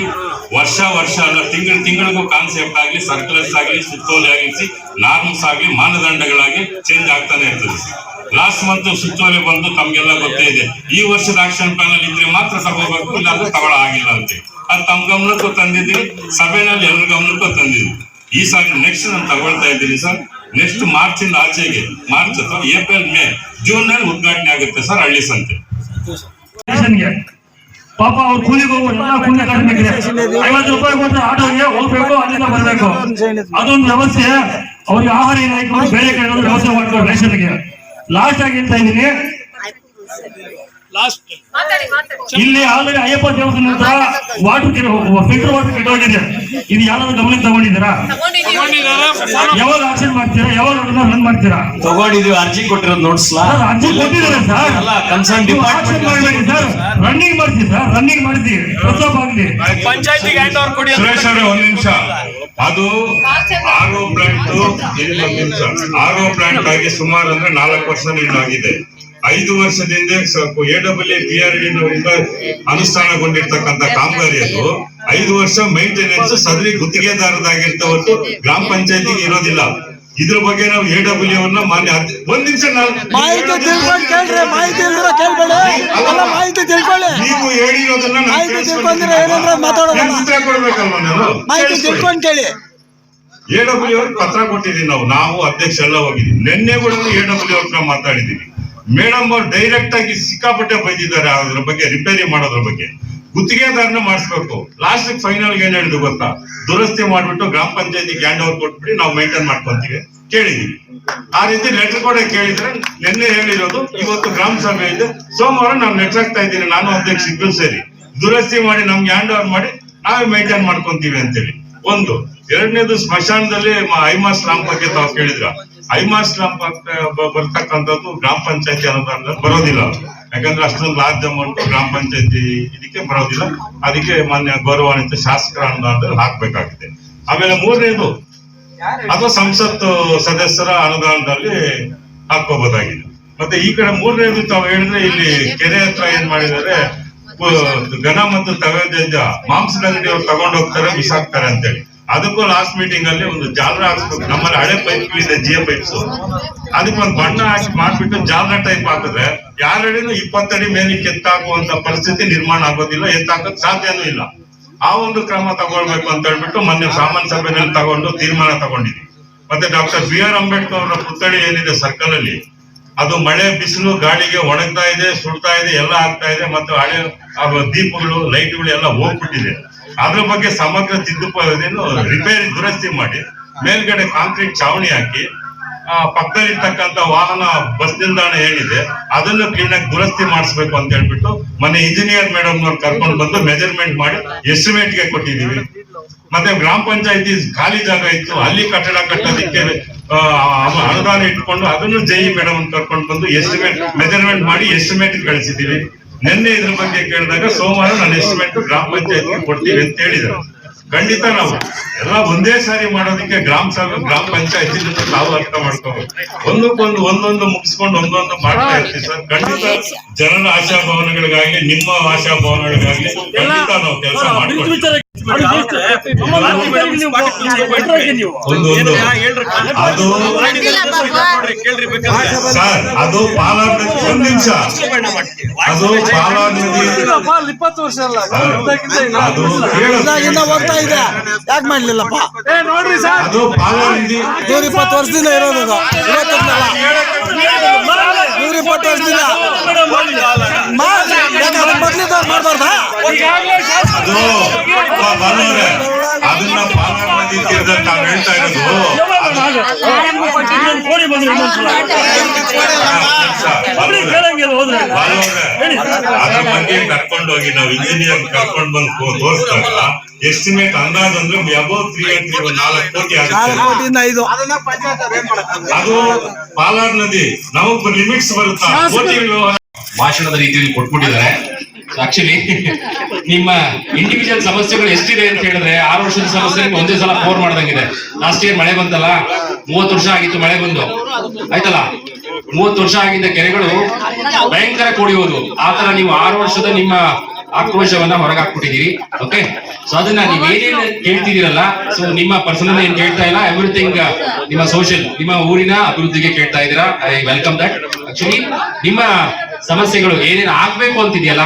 Speaker 2: ವರ್ಷ ವರ್ಷ ಅಲ್ಲ ತಿಂಗಳು ತಿಂಗಳಿಗೂ ಕಾನ್ಸೆಪ್ಟ್ ಆಗಲಿ ಸರ್ಕ್ಯುಲರ್ಸ್ ಆಗಲಿ ಸುತ್ತೋಲೆ ಆಗಿಸಿ ನಾರ್ಮ್ಸ್ ಆಗಲಿ ಮಾನದಂಡಗಳಾಗಿ ಚೇಂಜ್ ಆಗ್ತಾನೆ ಇರ್ತದೆ ಲಾಸ್ಟ್ ಮಂತ್ ಸುತ್ತೋಲೆ ಬಂದು ತಮ್ಗೆಲ್ಲ ಗೊತ್ತೇ ಇದೆ ಈ ವರ್ಷದ ಆಕ್ಷನ್ ಪ್ಲಾನ್ ಇದ್ರೆ ಮಾತ್ರ ತಗೋಬೇಕು ಇಲ್ಲಾಂದ್ರೆ ತಗೊಳ ಆಗಿಲ್ಲ ಅಂತ ಅದು ತಮ್ಮ ಗಮನಕ್ಕೂ ತಂದಿದ್ದೀವಿ ಸಭೆನಲ್ಲಿ ಎಲ್ಲ ಗಮನಕ್ಕೂ ತಂದಿದ್ವಿ ಈ ಸಾರಿ ನೆಕ್ಸ್ಟ್ ನಾನು ತಗೊಳ್ತಾ ಇದ್ದೀನಿ ಸರ್ ನೆಕ್ಸ್ಟ್ ಮಾರ್ಚ್ ಇಂದ ಆಚೆಗೆ ಮಾರ್ಚ್ ಅಥವಾ ಏಪ್ರಿಲ್ ಮೇ ಜೂನ್ ನಲ್ಲಿ ಉದ್ಘಾಟನೆ ಆಗುತ್ತೆ ಸರ್ ಹಳ್ಳಿ ಸಂತೆ
Speaker 1: ಪಾಪ ಅವ್ರು ಕೂಲಿಗೆ ಹೋಗುವ ಐವತ್ತು ರೂಪಾಯಿ ಕೊಟ್ಟರೆ ಆಟೋಗೆ ಹೋಗ್ಬೇಕು ಅಲ್ಲಿಂದ ಬರಬೇಕು ಅದೊಂದು ವ್ಯವಸ್ಥೆ ಅವ್ರಿಗೆ ಆಹಾರ ಏನಾಯ್ತು ಬೇರೆ ಕಡೆ ವ್ಯವಸ್ಥೆ ಮಾಡ್ಕೊಂಡು ರೇಷನ್ಗೆ ಲಾಸ್ಟ್ ಆಗಿ ಹೇಳ್ತಾ ಇದ್ದೀನಿ ಲಾಸ್ಟ್ ಇಲ್ಲಿ ಆಲ್ರೆಡಿ ಅಯ್ಯಪ್ಪ ದೇವಸ್ಥಾನ ಹತ್ರ ವಾಟರ್ ಕೆರೆ ಫಿಲ್ಟರ್ ವಾಟರ್ ಕೆಟ್ಟೋಗಿದೆ ಇದು ಯಾರಾದ್ರೂ ಗಮನಕ್ಕೆ ತಗೊಂಡಿದ್ದೀರಾ ಯಾವಾಗ ಆಕ್ಷನ್ ಮಾಡ್ತೀರಾ ಯಾವಾಗ ರನ್ ಮಾಡ್ತೀರಾ
Speaker 2: ತಗೊಂಡಿದೀವಿ ಅರ್ಜಿ ಕೊಟ್ಟಿರೋದು ನೋಡ್ಸ್ಲಾ
Speaker 1: ಅರ್ಜಿ ಕೊಟ್ಟಿದ್ದಾರೆ ಸರ್
Speaker 2: ಕನ್ಸರ್ನ್ ಡಿಪಾರ್ಟ್ಮೆಂಟ್
Speaker 1: ಮಾಡಬೇಡಿ ಸರ್ ರನ್ನಿಂಗ್ ಮಾಡ್ತೀವಿ ಸರ್ ರನ್ನಿಂಗ್ ಮಾಡ್ತೀವಿ ಪ್ರತಾಪ್ ಆಗ್ಲಿ
Speaker 2: ಪಂಚಾಯತಿಗೆ ಹ್ಯಾಂಡ್ ಓವರ್ ಕೊಡಿ ಸುರೇಶ್ ಅವರೇ ಒಂದು ನಿಮಿಷ ಅದು ಆರೋ ಪ್ಲಾಂಟ್ ಆರೋ ಪ್ಲಾಂಟ್ ಆಗಿ ಸುಮಾರು ಅಂದ್ರೆ ನಾಲ್ಕು ವರ್ಷ ನೀಡಲಾಗಿದೆ ಐದು ವರ್ಷದಿಂದ A W B R D ಅನುಷ್ಠಾನಗೊಂಡಿರ್ತಕ್ಕಂಥ ಕಾಮಗಾರಿ ಅದು ಐದು ವರ್ಷ ಮೈಂಟೆನೆನ್ಸ್ ಸದರಿ ಗುತ್ತಿಗೆದಾರರಾಗಿರ್ತ ಗ್ರಾಮ ಪಂಚಾಯತಿಗೆ ಇರೋದಿಲ್ಲ ಇದ್ರ ಬಗ್ಗೆ ನಾವು ಎ ಡಬ್ಲ್ಯೂ ಅನ್ನ ಮಾನ್ಯ ಒಂದ್ ನಿಮಿಷ ನೀವು ಹೇಳಿರೋದನ್ನ
Speaker 1: ನಾನು
Speaker 2: ಎ ಡಬ್ಲ್ಯೂ ಅವ್ರಿಗೆ ಪತ್ರ ಕೊಟ್ಟಿದ್ದೀನಿ ನಾವು ನಾವು ಅಧ್ಯಕ್ಷ ಎಲ್ಲ ಹೋಗಿದ್ದೀವಿ ನಿನ್ನೆ ಕೂಡ ಎ ಡಬ್ಲ್ಯೂ ಅವ್ರನ್ನ ಮಾತಾಡಿದೀವಿ ಮೇಡಮ್ ಅವ್ರು ಡೈರೆಕ್ಟ್ ಆಗಿ ಸಿಕ್ಕಾಪಟ್ಟೆ ಬೈದಿದ್ದಾರೆ ಅದ್ರ ಬಗ್ಗೆ ರಿಪೇರಿ ಮಾಡೋದ್ರ ಬಗ್ಗೆ ಗುತ್ತಿಗೆದಾರನ ಮಾಡಿಸ್ಬೇಕು ಲಾಸ್ಟ್ ಫೈನಲ್ ಏನ್ ಹೇಳಿದ್ರು ಗೊತ್ತಾ ದುರಸ್ತಿ ಮಾಡ್ಬಿಟ್ಟು ಗ್ರಾಮ ಪಂಚಾಯತಿ ಹ್ಯಾಂಡ್ ಓವರ್ ಕೊಟ್ಬಿಟ್ಟು ನಾವು ಮೇಂಟೈನ್ ಮಾಡ್ಕೊಂತೀವಿ ಕೇಳಿದೀವಿ ಆ ರೀತಿ ಲೆಟರ್ ಕೂಡ ಕೇಳಿದ್ರೆ ನಿನ್ನೆ ಹೇಳಿರೋದು ಇವತ್ತು ಗ್ರಾಮ ಸಭೆ ಇದೆ ಸೋಮವಾರ ನಾವು ಲೆಟರ್ ಆಗ್ತಾ ಇದ್ದೀನಿ ನಾನು ಅಧ್ಯಕ್ಷ ಸೇರಿ ದುರಸ್ತಿ ಮಾಡಿ ನಮ್ಗೆ ಹ್ಯಾಂಡ್ ಓವರ್ ಮಾಡಿ ನಾವೇ ಮೇಂಟೈನ್ ಮಾಡ್ಕೊಂತೀವಿ ಅಂತೇಳಿ ಒಂದು ಎರಡನೇದು ಸ್ಮಶಾನದಲ್ಲಿ ಐಮಾಸ್ ಲಾಂಪ್ ಬಗ್ಗೆ ತಾವು ಕೇಳಿದ್ರ ಐಮಾಸ್ ಲಾಂಪ್ ಅಂತ ಬರ್ತಕ್ಕಂಥದ್ದು ಗ್ರಾಮ ಪಂಚಾಯತಿ ಅನುದಾನದಲ್ಲಿ ಬರೋದಿಲ್ಲ ಯಾಕಂದ್ರೆ ಅಷ್ಟೊಂದು ಲಾರ್ಜ್ ಅಮೌಂಟ್ ಗ್ರಾಮ ಪಂಚಾಯತಿ ಇದಕ್ಕೆ ಬರೋದಿಲ್ಲ ಅದಕ್ಕೆ ಮಾನ್ಯ ಗೌರವಾನ್ವಿತ ಶಾಸಕರ ಅನುದಾನದಲ್ಲಿ ಹಾಕ್ಬೇಕಾಗಿದೆ ಆಮೇಲೆ ಮೂರನೇದು ಅದು ಸಂಸತ್ ಸದಸ್ಯರ ಅನುದಾನದಲ್ಲಿ ಹಾಕೋಬಹುದಾಗಿದೆ ಮತ್ತೆ ಈ ಕಡೆ ಮೂರನೇದು ತಾವು ಹೇಳಿದ್ರೆ ಇಲ್ಲಿ ಕೆರೆ ಹತ್ರ ಏನ್ ಮಾಡಿದರೆ ಘನ ಮತ್ತು ತವೆ ಮಾಂಸದ ಅಂಗಡಿ ಅವ್ರು ತಗೊಂಡೋಗ್ತಾರೆ ಬಿಸಾಕ್ತಾರೆ ಅಂತೇಳಿ ಅದಕ್ಕೂ ಲಾಸ್ಟ್ ಮೀಟಿಂಗ್ ಅಲ್ಲಿ ಒಂದು ಜಾಲರ ಹಾಕ್ಸ್ಬೇಕು ನಮ್ಮಲ್ಲಿ ಹಳೆ ಪೈಪ್ ಇದೆ ಜಿಯೋ ಪೈಪ್ಸ್ ಅದಕ್ಕೆ ಒಂದು ಬಣ್ಣ ಹಾಕಿ ಮಾಡ್ಬಿಟ್ಟು ಜಾಲರ ಟೈಪ್ ಹಾಕಿದ್ರೆ ಯಾರಡಿನೂ ಇಪ್ಪತ್ತಡಿ ಮೇಲೆ ಕೆತ್ತಾಗುವಂತ ಪರಿಸ್ಥಿತಿ ನಿರ್ಮಾಣ ಆಗೋದಿಲ್ಲ ಎತ್ತಾಕೋಕ್ ಸಾಧ್ಯನೂ ಇಲ್ಲ ಆ ಒಂದು ಕ್ರಮ ತಗೊಳ್ಬೇಕು ಅಂತ ಹೇಳ್ಬಿಟ್ಟು ಮೊನ್ನೆ ಸಾಮಾನ್ಯ ಸಭೆಯಲ್ಲಿ ತಗೊಂಡು ತೀರ್ಮಾನ ತಗೊಂಡಿದ್ವಿ ಮತ್ತೆ ಡಾಕ್ಟರ್ ಬಿ ಆರ್ ಅಂಬೇಡ್ಕರ್ ಅವರ ಪುತ್ಥಳಿ ಏನಿದೆ ಸರ್ಕಲ್ ಅಲ್ಲಿ ಅದು ಮಳೆ ಬಿಸಿಲು ಗಾಳಿಗೆ ಒಣಗ್ತಾ ಇದೆ ಸುಡ್ತಾ ಇದೆ ಎಲ್ಲ ಆಗ್ತಾ ಇದೆ ಮತ್ತು ಹಳೆ ದೀಪಗಳು ಲೈಟ್ಗಳು ಎಲ್ಲ ಹೋಗ್ಬಿಟ್ಟಿದೆ ಅದ್ರ ಬಗ್ಗೆ ಸಮಗ್ರ ತಿದ್ದುಪಡಿ ರಿಪೇರಿ ದುರಸ್ತಿ ಮಾಡಿ ಮೇಲ್ಗಡೆ ಕಾಂಕ್ರೀಟ್ ಚಾವಣಿ ಹಾಕಿ ಪಕ್ಕದಲ್ಲಿರ್ತಕ್ಕಂಥ ವಾಹನ ಬಸ್ ನಿಲ್ದಾಣ ಏನಿದೆ ಅದನ್ನು ಕ್ಲೀನಾಗಿ ದುರಸ್ತಿ ಮಾಡಿಸ್ಬೇಕು ಅಂತ ಹೇಳ್ಬಿಟ್ಟು ಮನೆ ಇಂಜಿನಿಯರ್ ಮೇಡಮ್ ನವ್ರು ಕರ್ಕೊಂಡು ಬಂದು ಮೆಜರ್ಮೆಂಟ್ ಮಾಡಿ ಎಸ್ಟಿಮೇಟ್ ಗೆ ಕೊಟ್ಟಿದೀವಿ ಮತ್ತೆ ಗ್ರಾಮ ಪಂಚಾಯತಿ ಖಾಲಿ ಜಾಗ ಇತ್ತು ಅಲ್ಲಿ ಕಟ್ಟಡ ಕಟ್ಟೋದಿಕ್ಕೆ ಅನುದಾನ ಇಟ್ಕೊಂಡು ಅದನ್ನು ಜೈ ಮೇಡಮ್ e ಕರ್ಕೊಂಡು ಬಂದು ಎಸ್ಟಿಮೇಟ್ ಮೆಜರ್ಮೆಂಟ್ ಮಾಡಿ ಎಸ್ಟಿಮೇಟ್ ಕಳಿಸಿದೀವಿ ನಿನ್ನೆ ಇದ್ರ ಬಗ್ಗೆ ಕೇಳಿದಾಗ ಸೋಮವಾರ ನನ್ನ ಎಸ್ಟಿಮೇಟ್ ಗ್ರಾಮ ಪಂಚಾಯತ್ಗೆ ಕೊಡ್ತೀವಿ ಅಂತ ಹೇಳಿದ್ರು ಖಂಡಿತ ನಾವು ಎಲ್ಲ ಒಂದೇ ಸಾರಿ ಮಾಡೋದಕ್ಕೆ ಗ್ರಾಮ ಸಭೆ ಗ್ರಾಮ ಪಂಚಾಯತಿ ನಾವು ಅರ್ಥ ಮಾಡ್ಕೋಬೇಕು ಒಂದಕ್ಕೊಂದು ಒಂದೊಂದು ಮುಗಿಸ್ಕೊಂಡು ಒಂದೊಂದು ಮಾಡ್ತಾ ಇರ್ತೀವಿ ಸರ್ ಖಂಡಿತ ಜನರ ಆಶಾಭಾವನೆಗಳಿಗಾಗಿ ನಿಮ್ಮ ಆಶಾಭಾವನೆಗಳಿಗಾಗಿ ಖಂಡಿತ ನಾವು ಕೆಲಸ ಮಾಡ್ತೀವಿ
Speaker 1: ಅದು ಇಪ್ಪತ್ತು ವರ್ಷ ಅಲ್ಲ ಹೋಗ್ತಾ ಇದೆ ಯಾಕೆ ಮಾಡ್ಲಿಲ್ಲಪ್ಪ ಸರ್ ಅದು ಇಪ್ಪತ್ತು ವರ್ಷದಿಂದ ಇರೋದು ನೂರ ಮೊದಲಿದ್ದವ್ರು
Speaker 2: ಹೋಗಿ ನಾವು ಇಂಜಿನಿಯರ್ ಕರ್ಕೊಂಡು ಬಂದು ತೋರಿಸ್ತಾರಲ್ಲ ಎಸ್ಟಿಮೇಟ್ ಅಂದ್ರೆ ತ್ರೀ
Speaker 1: ಅದು ಪಾಲಾರ್ ನದಿ ನಾವು ಲಿಮಿಟ್ಸ್ ಬರುತ್ತಾ
Speaker 2: ಭಾಷಣದ ರೀತಿಯಲ್ಲಿ ಕೊಟ್ಬಿಟ್ಟಿದ್ದಾರೆ ಆಕ್ಚುಲಿ ನಿಮ್ಮ ಇಂಡಿವಿಜುವಲ್ ಸಮಸ್ಯೆಗಳು ಎಷ್ಟಿದೆ ಅಂತ ಹೇಳಿದ್ರೆ ಆರು ವರ್ಷದ ಸಮಸ್ಯೆ ಒಂದೇ ಸಲ ಫೋನ್ ಮಾಡ್ದಂಗಿದೆ ಲಾಸ್ಟ್ ಇಯರ್ ಮಳೆ ಬಂತಲ್ಲ ಮೂವತ್ತು ವರ್ಷ ಆಗಿತ್ತು ಮಳೆ ಬಂದು ಆಯ್ತಲ್ಲ ಮೂವತ್ತು ವರ್ಷ ಆಗಿದ್ದ ಕೆರೆಗಳು ಭಯಂಕರ ಕುಡಿಯೋದು ಆತರ ನೀವು ಆರು ವರ್ಷದ ನಿಮ್ಮ ಆಕ್ರೋಶವನ್ನ ಹೊರಗೆ ಹಾಕ್ಬಿಟ್ಟಿದೀರಿ ಓಕೆ ಸೊ ಅದನ್ನ ನೀವ್ ಏನೇನು ಕೇಳ್ತಿದ್ದೀರಲ್ಲ ಸೊ ನಿಮ್ಮ ಪರ್ಸನಲ್ ಏನ್ ಕೇಳ್ತಾ ಇಲ್ಲ ಎವ್ರಿಥಿಂಗ್ uh, ನಿಮ್ಮ ಸೋಷಿಯಲ್ ನಿಮ್ಮ ಊರಿನ ಅಭಿವೃದ್ಧಿಗೆ ಕೇಳ್ತಾ ಇದೀರಾ ಐ ವೆಲ್ಕಮ್ ದಟ್ ಆಕ್ಚುಲಿ ನಿಮ್ಮ ಸಮಸ್ಯೆಗಳು ಏನೇನು ಆಗ್ಬೇಕು ಅಂತಿದೆಯಲ್ಲ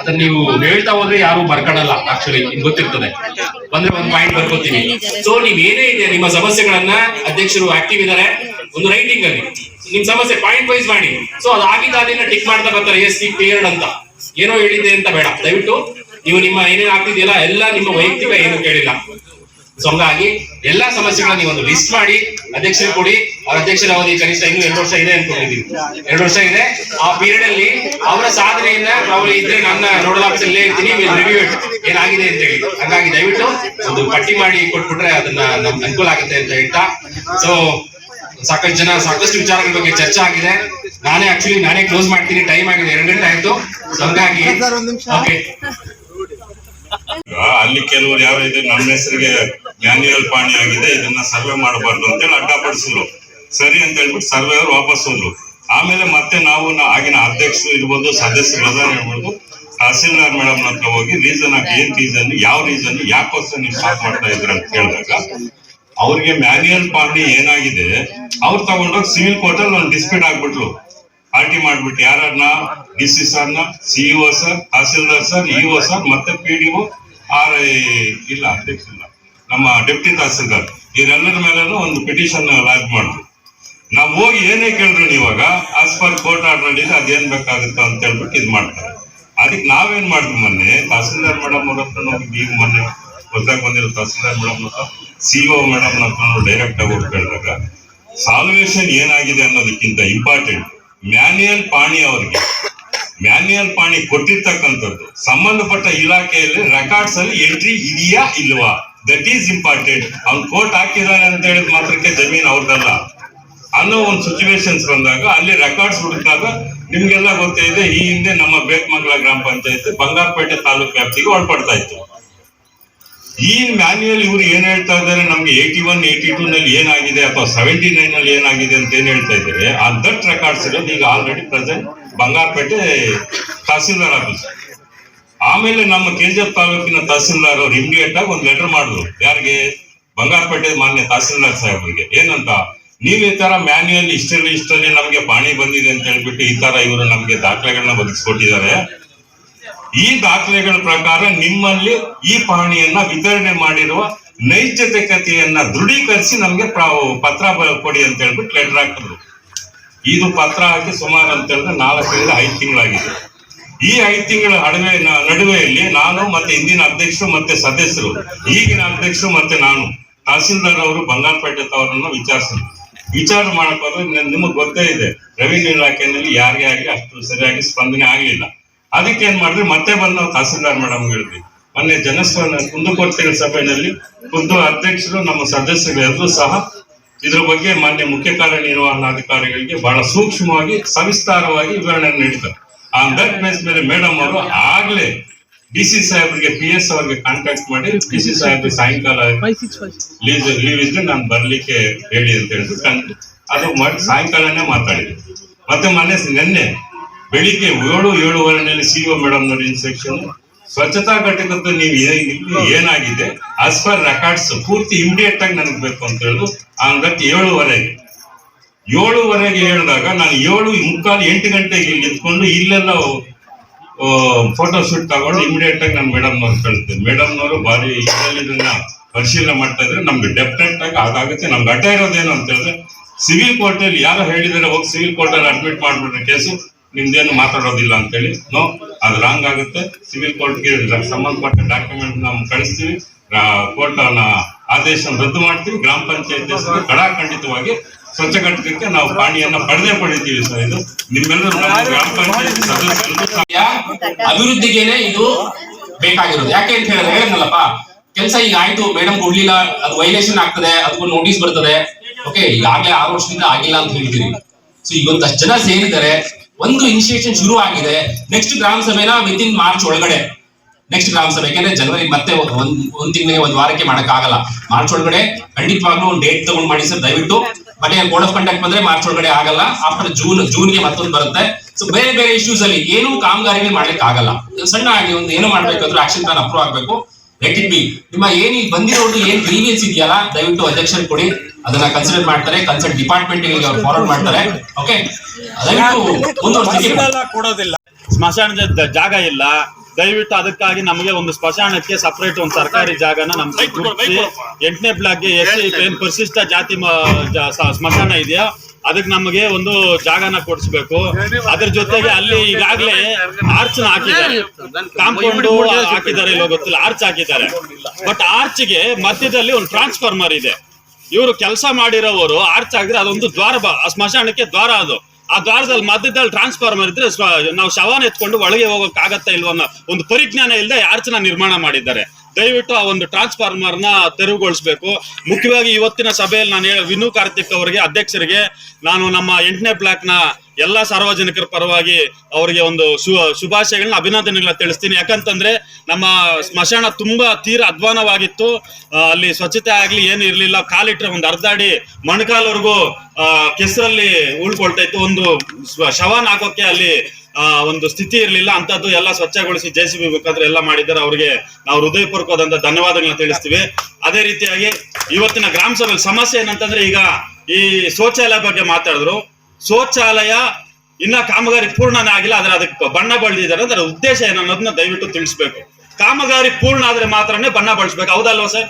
Speaker 2: ಅದನ್ನ ನೀವು ಹೇಳ್ತಾ ಹೋದ್ರೆ ಯಾರು ಬರ್ಕೊಳಲ್ಲ ಆಕ್ಚುಲಿ ಗೊತ್ತಿರ್ತದೆ ಬಂದ್ರೆ ಒಂದ್ ಪಾಯಿಂಟ್ ಬರ್ಕೋತೀವಿ ಸೊ ನೀವ್ ಏನೇ ಇದೆ ನಿಮ್ಮ ಸಮಸ್ಯೆಗಳನ್ನ ಅಧ್ಯಕ್ಷರು ಆಕ್ಟಿವ್ ಇದಾರೆ ಒಂದು ರೈಟಿಂಗ್ ಅಲ್ಲಿ ನಿಮ್ ಸಮಸ್ಯೆ ಪಾಯಿಂಟ್ ವೈಸ್ ಮಾಡಿ ಸೊ ಅದಾಗಿದ್ದಾಗಿನ ಟಿಕ್ ಮಾಡ್ತಾ ಬರ್ತಾರೆ ಎಸ್ ಸಿ ಪೇರ್ಡ್ ಅಂತ ಏನೋ ಹೇಳಿದೆ ಅಂತ ಬೇಡ ದಯವಿಟ್ಟು ನೀವು ನಿಮ್ಮ ಏನೇನು ಆಗ್ತಿದೆಯಲ್ಲ ಎಲ್ಲ ನಿಮ್ಮ ವೈಯಕ್ತಿಕ ಏನು ಕೇಳಿಲ್ಲ ಸೊ ಹಂಗಾಗಿ ಎಲ್ಲಾ ಸಮಸ್ಯೆಗಳನ್ನ ಒಂದು ಲಿಸ್ಟ್ ಮಾಡಿ ಅಧ್ಯಕ್ಷರು ಕೊಡಿ ಅವ್ರ ಅಧ್ಯಕ್ಷರ ಅವಧಿ ಕನಿಷ್ಠ ಇನ್ನು ಎರಡು ವರ್ಷ ಇದೆ ಅನ್ಕೊಂಡಿದ್ದೀವಿ ಎರಡು ವರ್ಷ ಇದೆ ಆ ಪೀರಿಯಡ್ ಅಲ್ಲಿ ಅವರ ಸಾಧನೆಯನ್ನ ನಾವು ಇದ್ರೆ ನನ್ನ ನೋಡಲ್ ಆಫೀಸ್ ಹೇಳ್ತೀನಿ ಇರ್ತೀನಿ ರಿವ್ಯೂ ಏನಾಗಿದೆ ಅಂತ ಹೇಳಿ ಹಂಗಾಗಿ ದಯವಿಟ್ಟು ಒಂದು ಪಟ್ಟಿ ಮಾಡಿ ಕೊಟ್ಬಿಟ್ರೆ ಅದನ್ನ ನಮ್ಗೆ ಅನುಕೂಲ ಆಗುತ್ತೆ ಅಂತ ಹೇಳ್ತಾ ಸೊ ಸಾಕಷ್ಟು ಜನ ಸಾಕಷ್ಟು ವಿಚಾರಗಳ ಬಗ್ಗೆ ಚರ್ಚೆ ಆಗಿದೆ ನಾನೇ ಆಕ್ಚುಲಿ ನಾನೇ ಕ್ಲೋಸ್ ಮಾಡ್ತೀನಿ ಟೈಮ್ ಆಗಿದೆ ಎರಡು ಗಂಟೆ ಆಯ್ತು ಹಂಗಾಗಿ ಅಲ್ಲಿ ಕೆಲವರು ಯಾರು ಇದೆ ನಮ್ಮ ಹೆಸರಿಗೆ ಮ್ಯಾನ್ಯಲ್ ಪಾಣಿ ಆಗಿದೆ ಇದನ್ನ ಸರ್ವೆ ಮಾಡಬಾರ್ದು ಅಂತೇಳಿ ಅಡ್ಡಪಡಿಸಿದ್ರು ಸರಿ ಅಂತ ಹೇಳ್ಬಿಟ್ಟು ಸರ್ವೆ ಅವರು ವಾಪಸ್ ಹೋದ್ರು ಆಮೇಲೆ ಮತ್ತೆ ನಾವು ಆಗಿನ ಅಧ್ಯಕ್ಷರು ಇರ್ಬೋದು ಸದಸ್ಯರು ಅದನ್ನ ಇರ್ಬೋದು ತಹಸೀಲ್ದಾರ್ ಮೇಡಮ್ ಹತ್ರ ಹೋಗಿ ರೀಸನ್ ಆಗಿ ಏನ್ ರೀಸನ್ ಯಾವ ರೀಸನ್ ಯಾಕೋಸ್ಕರ ನೀವು ಸ್ಟಾಪ್ ಮಾಡ್ತಾ ಇದ್ರ ಅಂತ ಕೇಳಿದಾಗ ಅವ್ರಿಗೆ ಮ್ಯಾನ್ಯಲ್ ಪಾರ್ಟಿ ಏನಾಗಿದೆ ಅವ್ರು ತಗೊಂಡೋಗಿ ಸಿವಿಲ್ ಕೋರ್ಟ್ ಅಲ್ಲಿ ಒಂದು ಡಿಸ್ಪ್ಯೂಟ್ ಆಗ್ಬಿಟ್ರು ಪಾರ್ಟಿ ಮಾಡ್ಬಿಟ್ಟು ಯಾರನ್ನ ಡಿ ಸಿ ಸರ್ನ CEO e sir tahsildar sir EO e sir ಮತ್ತೆ ಪಿ ಡಿ ಐ ಆರ್ ಇಲ್ಲ ಅಧ್ಯಕ್ಷ ನಮ್ಮ ಡೆಪ್ಟಿ ತಹಸೀಲ್ದಾರ್ ಇವರೆಲ್ಲರ ಮೇಲೂ ಒಂದು ಪಿಟಿಷನ್ ಲಾಂಚ್ ಮಾಡಿದ್ರು ನಾವು ಹೋಗಿ ಏನೇ ಕೇಳಿದ್ರು ಇವಾಗ ಆಸ್ ಪರ್ ಕೋರ್ಟ್ ಆರ್ಡರ್ ನಡೀಲಿ ಅದೇನ್ ಬೇಕಾಗುತ್ತೆ ಅಂತ ಹೇಳ್ಬಿಟ್ಟು ಇದು ಮಾಡ್ತಾರೆ ಅದಕ್ಕೆ ನಾವೇನ್ ಮಾಡಿದ್ವಿ ಮೊನ್ನೆ ತಹಸೀಲ್ದಾರ್ ಮೇಡಮ್ ಅವ್ರ ಹತ್ರ ಈಗ ಮೊನ್ನೆ ಹೊಸದಾಗಿ ಬಂದಿರೋ ತಹಸೀಲ್ದಾರ್ ಮೇಡಮ್ ಹತ್ರ ಸಿ ಒ ಮೇಡಮ್ ಹತ್ರ ಡೈರೆಕ್ಟ್ ಆಗಿ ಹೋಗಿ ಕೇಳಿದಾಗ ಸಾಲ್ವೇಷನ್ ಏನಾಗಿದೆ ಅನ್ನೋದಕ್ಕಿಂತ ಇಂಪಾರ್ಟೆಂಟ್ ಮ್ಯಾನ್ಯಲ್ ಪಾಣಿ ಅವರಿಗೆ ಮ್ಯಾನ್ಯಲ್ ಪಾಣಿ ಕೊಟ್ಟಿರ್ತಕ್ಕಂಥದ್ದು ಸಂಬಂಧಪಟ್ಟ ಇಲಾಖೆಯಲ್ಲಿ ರೆಕಾರ್ಡ್ಸ್ ಅಲ್ಲಿ ಎಂಟ್ರಿ ಇದೆಯಾ ಇಲ್ವಾ ದಟ್ ಈಸ್ ಇಂಪಾರ್ಟೆಂಟ್ ಅವ್ನು ಕೋರ್ಟ್ ಹಾಕಿದ್ದಾರೆ ಅಂತ ಹೇಳಿದ ಮಾತ್ರಕ್ಕೆ ಜಮೀನು ಅವ್ರದ್ದಲ್ಲ ಅನ್ನೋ ಒಂದು ಸಿಚುವೇಶನ್ಸ್ ಬಂದಾಗ ಅಲ್ಲಿ ರೆಕಾರ್ಡ್ಸ್ ಹುಡುಕಿದಾಗ ನಿಮ್ಗೆಲ್ಲ ಗೊತ್ತಿದೆ ಈ ಹಿಂದೆ ನಮ್ಮ ಬೇತ್ಮಂಗಲ ಗ್ರಾಮ ಪಂಚಾಯತ್ ಬಂಗಾರಪೇಟೆ ತಾಲೂಕು ವ್ಯಾಪ್ತಿಗೆ ಒಳಪಡ್ತಾ ಇತ್ತು ಈ ಮ್ಯಾನ್ಯಲ್ ಇವ್ರು ಏನ್ ಹೇಳ್ತಾ ಇದ್ದಾರೆ ನಮ್ಗೆ ಏಯ್ಟಿ ಒನ್ ಏಯ್ಟಿ ಟೂ ನಲ್ಲಿ ಏನಾಗಿದೆ ಅಥವಾ ಸೆವೆಂಟಿ ನೈನ್ ನಲ್ಲಿ ಏನಾಗಿದೆ ಅಂತ ಏನ್ ಹೇಳ್ತಾ ಇದ್ದಾರೆ ಆ ದಟ್ ರೆಕಾರ್ಡ್ಸ್ ಇರೋದು ಈಗ already present Bangarapete tahsildar office ಆಮೇಲೆ ನಮ್ಮ ಕೆಂಜರ್ ತಾಲೂಕಿನ ತಹಸೀಲ್ದಾರ್ ಅವ್ರು ಇಮಿಡಿಯೇಟ್ ಆಗಿ ಒಂದು ಲೆಟರ್ ಮಾಡಿದ್ರು ಯಾರಿಗೆ ಬಂಗಾರಪೇಟೆ ಮಾನ್ಯ ತಹಸೀಲ್ದಾರ್ ಸಾಹೇಬ್ರಿಗೆ ಏನಂತ ನೀವ್ ಈ ತರ ಮ್ಯಾನ್ಯಲ್ ಇಷ್ಟರಲ್ಲಿ ಇಷ್ಟರಲ್ಲಿ ನಮಗೆ ಪಾಣಿ ಬಂದಿದೆ ಅಂತ ಹೇಳ್ಬಿಟ್ಟು ಈ ತರ ಇವರು ನಮಗೆ ದಾಖಲೆಗಳನ್ನ ಒದಗಿಸ್ಕೊಟ್ಟಿದ್ದಾರೆ ಈ ದಾಖಲೆಗಳ ಪ್ರಕಾರ ನಿಮ್ಮಲ್ಲಿ ಈ ಪಾಣಿಯನ್ನ ವಿತರಣೆ ಮಾಡಿರುವ ಕಥೆಯನ್ನ ದೃಢೀಕರಿಸಿ ನಮಗೆ ಪತ್ರ ಕೊಡಿ ಅಂತ ಹೇಳ್ಬಿಟ್ಟು ಲೆಟರ್ ಹಾಕಿದ್ರು ಇದು ಪತ್ರ ಹಾಕಿ ಸುಮಾರು ಅಂತ ಹೇಳಿದ್ರೆ ನಾಲ್ಕರಿಂದ ಐದು ತಿಂಗಳಾಗಿದೆ ಈ ಐದು ತಿಂಗಳ ಅಡವೆ ನಡುವೆಯಲ್ಲಿ ನಾನು ಮತ್ತೆ ಹಿಂದಿನ ಅಧ್ಯಕ್ಷರು ಮತ್ತೆ ಸದಸ್ಯರು ಈಗಿನ ಅಧ್ಯಕ್ಷರು ಮತ್ತೆ ನಾನು ತಹಸೀಲ್ದಾರ್ ಅವರು ಬಂಗಾರಪೇಟೆ ಅವರನ್ನು ವಿಚಾರಿಸಿದ್ರು ವಿಚಾರ ಮಾಡಕ್ ಬಂದ್ರೆ ನಿಮಗ್ ಗೊತ್ತೇ ಇದೆ ರೆವಿನ್ಯೂ ಇಲಾಖೆಯಲ್ಲಿ ಯಾರಿಗೆ ಆಗಲಿ ಅಷ್ಟು ಸರಿಯಾಗಿ ಸ್ಪಂದನೆ ಆಗ್ಲಿಲ್ಲ ಅದಕ್ಕೆ ಏನ್ ಮಾಡಿದ್ರೆ ಮತ್ತೆ ಬಂದ ನಾವು ತಹಸೀಲ್ದಾರ್ ಮೇಡಮ್ ಹೇಳಿದ್ವಿ ಮೊನ್ನೆ ಜನಸ್ವನ ಕುಂದುಕೊರ್ತಿಗಳ ಸಭೆಯಲ್ಲಿ ಖುದ್ದು ಅಧ್ಯಕ್ಷರು ನಮ್ಮ ಎಲ್ಲರೂ ಸಹ ಇದ್ರ ಬಗ್ಗೆ ಮಾನ್ಯ ಮುಖ್ಯ ಕಾರ್ಯನಿರ್ವಹಣಾಧಿಕಾರಿಗಳಿಗೆ ಬಹಳ ಸೂಕ್ಷ್ಮವಾಗಿ ಸವಿಸ್ತಾರವಾಗಿ ವಿವರಣೆ ನೀಡಿದ್ದಾರೆ ಆನ್ ದಟ್ ಬೇಸ್ ಮೇಲೆ ಮೇಡಮ್ ಅವರು ಆಗ್ಲೇ ಡಿ ಸಿ ಸಾಹೇಬ್ರಿಗೆ ಪಿ ಎಸ್ ಅವರಿಗೆ ಕಾಂಟ್ಯಾಕ್ಟ್ ಮಾಡಿ ಡಿ ಸಿ ಸಾಹೇಬ್ ಸಾಯಂಕಾಲ ಲೀವ್ ಲೀವ್ ಇದ್ರೆ ನಾನು ಬರ್ಲಿಕ್ಕೆ ಹೇಳಿ ಅಂತ ಹೇಳಿದ್ರು ಅದು ಮಾಡಿ ಸಾಯಂಕಾಲನೇ ಮಾತಾಡಿದ್ರು ಮತ್ತೆ ಮೊನ್ನೆ ನಿನ್ನೆ ಬೆಳಿಗ್ಗೆ ಏಳು ಏಳುವರೆನಲ್ಲಿ ಸಿ ಒ ಮೇಡಮ್ ನೋಡಿ ಇನ್ಸ್ಪೆಕ್ಷನ್ ಸ್ವಚ್ಛತಾ ಘಟಕದ್ದು ನೀವು ಏನಾಗಿದೆ ಅಸ್ ಪರ್ ರೆಕಾರ್ಡ್ಸ್ ಪೂರ್ತಿ ಇಮಿಡಿಯೇಟ್ ಆಗಿ ನನಗೆ ಬೇಕು ಅಂತ ಹೇಳುದು ಆನ್ ದಟ್ ಏಳುವರೆಗೆ ಏಳುವರೆಗೆ ಹೇಳಿದಾಗ ನಾನು ಏಳು ಮುಕ್ಕಾಲು ಎಂಟು ಗಂಟೆಗೆ ಇಲ್ಲಿ ನಿಂತ್ಕೊಂಡು ಇಲ್ಲೆಲ್ಲ ಫೋಟೋ ಶೂಟ್ ತಗೊಂಡು ಇಮಿಡಿಯೇಟ್ ಆಗಿ ನಾನು ಮೇಡಮ್ನವ್ರು ಕಳಿಸ್ತೇನೆ ಮೇಡಮ್ನವರು ಭಾರಿ ಇದರಲ್ಲಿ ಇದನ್ನ ಪರಿಶೀಲನೆ ಮಾಡ್ತಾ ಇದ್ರೆ ನಮ್ಗೆ ಡೆಫಿನೆಟ್ ಆಗಿ ಅದಾಗುತ್ತೆ ನಮ್ಗೆ ಅಡ್ಡ ಇರೋದೇನು ಅಂತ ಹೇಳಿದ್ರೆ ಸಿವಿಲ್ ಕೋರ್ಟಲ್ಲಿ ಯಾರು ಹೇಳಿದರೆ ಹೋಗಿ ಸಿವಿಲ್ ಕೋರ್ಟಲ್ಲಿ ಅಡ್ಮಿಟ್ ಮಾಡಿಬಿಟ್ರೆ ಕೇಸು ನಿಮ್ದೇನು ಮಾತಾಡೋದಿಲ್ಲ ಅಂತೇಳಿ ನೋ ಅದು ರಾಂಗ್ ಆಗುತ್ತೆ ಸಿವಿಲ್ ಕೋರ್ಟ್ಗೆ ಸಂಬಂಧಪಟ್ಟ ಡಾಕ್ಯುಮೆಂಟ್ ನಾವು ಕಳಿಸ್ತೀವಿ ಕೋರ್ಟ್ ಆದೇಶ ರದ್ದು ಮಾಡ್ತೀವಿ ಗ್ರಾಮ ಪಂಚಾಯತ್ ಕಡಾಖಂಡಿತವಾಗಿ ಸ್ವಚ್ಛ ನಾವು ಪಾಣಿಯನ್ನ ಪಡೆದೇ ಪಡಿತೀವಿ ಸರ್ ಇದು ನಿಮ್ಮೆಲ್ಲರೂ ಅಭಿವೃದ್ಧಿಗೆನೆ ಇದು ಬೇಕಾಗಿರೋದು ಯಾಕೆ ಅಂತ ಹೇಳಿದ್ರೆ ಹೇಳಲ್ಲಪ್ಪ ಕೆಲಸ ಈಗ ಆಯ್ತು ಮೇಡಮ್ ಕೊಡ್ಲಿಲ್ಲ ಅದು ವೈಲೇಷನ್ ಆಗ್ತದೆ ಅದಕ್ಕೊಂದು ನೋಟಿಸ್ ಬರ್ತದೆ ಓಕೆ ಈಗಾಗಲೇ ಆರು ವರ್ಷದಿಂದ ಆಗಿಲ್ಲ ಅಂತ ಹೇಳ್ತೀರಿ ಸೊ ಈಗ ಒಂದಷ್ಟು ಜನ ಸೇರಿದರೆ ಒಂದು ಇನಿಷಿಯೇಷನ್ ಶುರು ಆಗಿದೆ ನೆಕ್ಸ್ಟ್ ಗ್ರಾಮ ಸಭೆನ ವಿತ್ ಇನ್ ಮಾರ್ಚ್ ಒಳಗಡೆ ನೆಕ್ಸ್ಟ್ ಗ್ರಾಮ ಸಭೆ ಯಾಕೆಂದ್ರೆ ಜನವರಿ ಮತ್ತೆ ಒಂದ್ ಒಂದ್ ತಿಂಗಳಿಗೆ ಒಂದ್ ವಾರಕ್ಕೆ ಮಾಡಕ್ ಆಗಲ್ಲ ಮಾರ್ಚ್ ಒಳಗಡೆ ಖಂಡಿತವಾಗ್ಲೂ ಒಂದ್ ಡೇಟ್ ತಗೊಂಡ್ ಮಾಡಿ ಸರ್ ದಯವಿಟ್ಟು ಬಟ್ ಏನ್ ಬಂದ್ರೆ ಮಾರ್ಚ್ ಒಳಗಡೆ ಆಗಲ್ಲ ಆಫ್ಟರ್ ಜೂನ್ ಜೂನ್ ಗೆ ಮತ್ತೊಂದು ಬರುತ್ತೆ ಸೊ ಬೇರೆ ಬೇರೆ ಇಶ್ಯೂಸ್ ಅಲ್ಲಿ ಏನು ಕಾಮಗಾರಿಗೆ ಮಾಡ್ಲಿಕ್ಕೆ ಆಗಲ್ಲ ಸಣ್ಣ ಆಗಿ ಒಂದು ಏನು ಅಂದ್ರೆ ಆಕ್ಷನ್ ಪ್ಲಾನ್ ಅಪ್ರೂವ್ ಆಗ್ಬೇಕು ಲೆಟ್ ಇಟ್ ಬಿ ನಿಮ್ಮ ಏನ್ ಬಂದಿರೋದು ಏನ್ ಗ್ರೀವಿಯನ್ಸ್ ಇದೆಯಲ್ಲ ದಯವಿಟ್ಟು ಅಜೆಕ್ಷನ್ ಕೊಡಿ ಅದನ್ನ ಕನ್ಸಿಡರ್ ಮಾಡ್ತಾರೆ ಕನ್ಸಲ್ಟ್ ಡಿಪಾರ್ಟ್ಮೆಂಟ್ ಅವ್ರು ಫಾರ್ವರ್ಡ್ ಮಾಡ್ತಾರೆ ಓಕೆ ಒಂದು
Speaker 1: ಕೊಡೋದಿಲ್ಲ ಸ್ಮಶಾನದ ಜಾಗ ಇಲ್ಲ ದಯವಿಟ್ಟು ಅದಕ್ಕಾಗಿ ನಮಗೆ ಒಂದು ಸ್ಮಶಾನಕ್ಕೆ ಸಪರೇಟ್ ಒಂದು ಸರ್ಕಾರಿ ಜಾಗನ ನಮ್ಗೆ ಎಂಟನೇ ಬ್ಲಾಕ್ಗೆ ಎಷ್ಟು ಪರಿಶಿಷ್ಟ ಜಾತಿ ಸ್ಮಶಾನ ಇದೆಯಾ ಅದಕ್ಕೆ ನಮಗೆ ಒಂದು ಜಾಗನ ಕೊಡಿಸ್ಬೇಕು ಅದ್ರ ಜೊತೆಗೆ ಅಲ್ಲಿ ಈಗಾಗಲೇ ಆರ್ಚ್ ಹಾಕಿದ್ದಾರೆ ಕಾಂಪೌಂಡ್ ಹಾಕಿದ್ದಾರೆ ಇಲ್ಲ ಗೊತ್ತಿಲ್ಲ ಆರ್ಚ್ ಹಾಕಿದ್ದಾರೆ ಬಟ್ ಆರ್ಚ್ಗೆ ಮಧ್ಯದಲ್ಲಿ ಒಂದು ಟ್ರಾನ್ಸ್ಫಾರ್ಮರ್ ಇದೆ ಇವರು ಕೆಲಸ ಮಾಡಿರೋವರು ಆರ್ಚ್ ಆಗಿದ್ರೆ ಅದೊಂದು ದ್ವಾರ ಸ್ಮಶಾನಕ್ಕೆ ದ್ವಾರ ಅದು ಆ ದ್ವಾರದಲ್ಲಿ ಮಧ್ಯದಲ್ಲಿ ಟ್ರಾನ್ಸ್ಫಾರ್ಮರ್ ಇದ್ರೆ ನಾವು ಶವಾನ ಎತ್ಕೊಂಡು ಒಳಗೆ ಹೋಗೋಕೆ ಆಗತ್ತಾ ಇಲ್ವ ಒಂದು ಪರಿಜ್ಞಾನ ಇಲ್ಲದೆ ಯಾರ್ಚನ ನಿರ್ಮಾಣ ಮಾಡಿದ್ದಾರೆ ದಯವಿಟ್ಟು ಆ ಒಂದು ಟ್ರಾನ್ಸ್ಫಾರ್ಮರ್ ನ ತೆರವುಗೊಳಿಸಬೇಕು ಮುಖ್ಯವಾಗಿ ಇವತ್ತಿನ ಸಭೆಯಲ್ಲಿ ನಾನು ಹೇಳ ವಿನು ಕಾರ್ತಿಕ್ ಅವರಿಗೆ ಅಧ್ಯಕ್ಷರಿಗೆ ನಾನು ನಮ್ಮ ಎಂಟನೇ ಬ್ಲಾಕ್ ನ ಎಲ್ಲಾ ಸಾರ್ವಜನಿಕರ ಪರವಾಗಿ ಅವರಿಗೆ ಒಂದು ಶು ಶುಭಾಶಯಗಳನ್ನ ಅಭಿನಂದನೆಗಳನ್ನ ತಿಳಿಸ್ತೀನಿ ಯಾಕಂತಂದ್ರೆ ನಮ್ಮ ಸ್ಮಶಾನ ತುಂಬಾ ತೀರ ಅಧ್ವಾನವಾಗಿತ್ತು ಅಲ್ಲಿ ಸ್ವಚ್ಛತೆ ಆಗ್ಲಿ ಏನು ಇರಲಿಲ್ಲ ಕಾಲಿಟ್ರೆ ಒಂದು ಅರ್ಧ ಅಡಿ ಮಣ್ಕಾಲ್ವರೆಗೂ ಕೆಸರಲ್ಲಿ ಉಳ್ಕೊಳ್ತಾ ಇತ್ತು ಒಂದು ಶವನ ಹಾಕೋಕೆ ಅಲ್ಲಿ ಒಂದು ಸ್ಥಿತಿ ಇರಲಿಲ್ಲ ಅಂತದ್ದು ಎಲ್ಲ ಸ್ವಚ್ಛಗೊಳಿಸಿ ಜೆ ಸಿ ಬಿ ಮುಖಾಂತರ ಎಲ್ಲ ಮಾಡಿದ್ದಾರೆ ಅವ್ರಿಗೆ ನಾವು ಹೃದಯಪೂರ್ವಕವಾದಂತ ಧನ್ಯವಾದಗಳನ್ನ ತಿಳಿಸ್ತೀವಿ ಅದೇ ರೀತಿಯಾಗಿ ಇವತ್ತಿನ ಗ್ರಾಮ ಸಭೆಯಲ್ಲಿ ಸಮಸ್ಯೆ ಏನಂತಂದ್ರೆ ಈಗ ಈ ಶೌಚಾಲಯ ಬಗ್ಗೆ ಮಾತಾಡಿದ್ರು ಶೌಚಾಲಯ ಇನ್ನ ಕಾಮಗಾರಿ ಪೂರ್ಣನೇ ಆಗಿಲ್ಲ ಆದ್ರೆ ಅದಕ್ಕೆ ಬಣ್ಣ ಬಳಿದಿದ್ದಾರೆ ಅಂದ್ರೆ ಉದ್ದೇಶ ಏನು ಅನ್ನೋದನ್ನ ದಯವಿಟ್ಟು ತಿಳಿಸ್ಬೇಕು ಕಾಮಗಾರಿ ಪೂರ್ಣ ಆದ್ರೆ ಮಾತ್ರನೇ ಬಣ್ಣ ಬಳಸ್ಬೇಕು ಹೌದಲ್ವ ಸರ್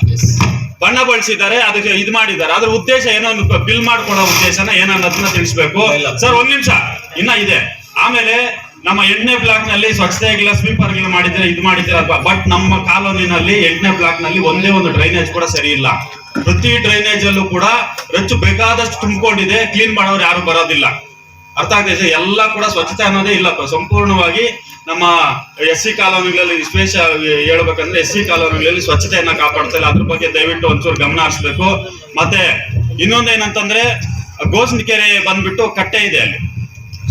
Speaker 1: ಬಣ್ಣ ಬಳಸಿದ್ದಾರೆ ಅದಕ್ಕೆ ಇದು ಮಾಡಿದ್ದಾರೆ ಅದ್ರ ಉದ್ದೇಶ ಏನೋ ಬಿಲ್ ಮಾಡ್ಕೊಳ್ಳೋ ಉದ್ದೇಶನ ಏನನ್ನೋದನ್ನ ತಿಳಿಸ್ಬೇಕು ಸರ್ ಒಂದ್ ನಿಮಿಷ ಇನ್ನ ಇದೆ ಆಮೇಲೆ ನಮ್ಮ ಎಂಟನೇ ಬ್ಲಾಕ್ ನಲ್ಲಿ ಸ್ವಚ್ಛತೆಗ್ಲ ಸ್ವೀಪರ್ ಮಾಡಿದ್ರೆ ಇದು ಮಾಡಿದ್ರಲ್ವಾ ಬಟ್ ನಮ್ಮ ಕಾಲೋನಿನಲ್ಲಿ ಎಂಟನೇ ಬ್ಲಾಕ್ ನಲ್ಲಿ ಒಂದೇ ಒಂದು ಡ್ರೈನೇಜ್ ಕೂಡ ಸರಿ ಇಲ್ಲ ಪ್ರತಿ ಡ್ರೈನೇಜ್ ಅಲ್ಲೂ ಕೂಡ ರಚ್ಚು ಬೇಕಾದಷ್ಟು ತುಂಬಿಕೊಂಡಿದೆ ಕ್ಲೀನ್ ಮಾಡೋರು ಯಾರು ಬರೋದಿಲ್ಲ ಅರ್ಥ ಆಗ್ತದೆ ಎಲ್ಲ ಕೂಡ ಸ್ವಚ್ಛತೆ ಅನ್ನೋದೇ ಇಲ್ಲ ಸಂಪೂರ್ಣವಾಗಿ ನಮ್ಮ ಎಸ್ ಸಿ ಕಾಲೋನಿಗಳಲ್ಲಿ ವಿಶೇಷ ಹೇಳ್ಬೇಕಂದ್ರೆ ಎಸ್ ಸಿ ಕಾಲೋನಿಗಳಲ್ಲಿ ಸ್ವಚ್ಛತೆಯನ್ನ ಕಾಪಾಡ್ತಾ ಇಲ್ಲ ಅದ್ರ ಬಗ್ಗೆ ದಯವಿಟ್ಟು ಒಂಚೂರು ಗಮನ ಹರಿಸ್ಬೇಕು ಮತ್ತೆ ಇನ್ನೊಂದೇನಂತಂದ್ರೆ ಕೆರೆ ಬಂದ್ಬಿಟ್ಟು ಕಟ್ಟೆ ಇದೆ ಅಲ್ಲಿ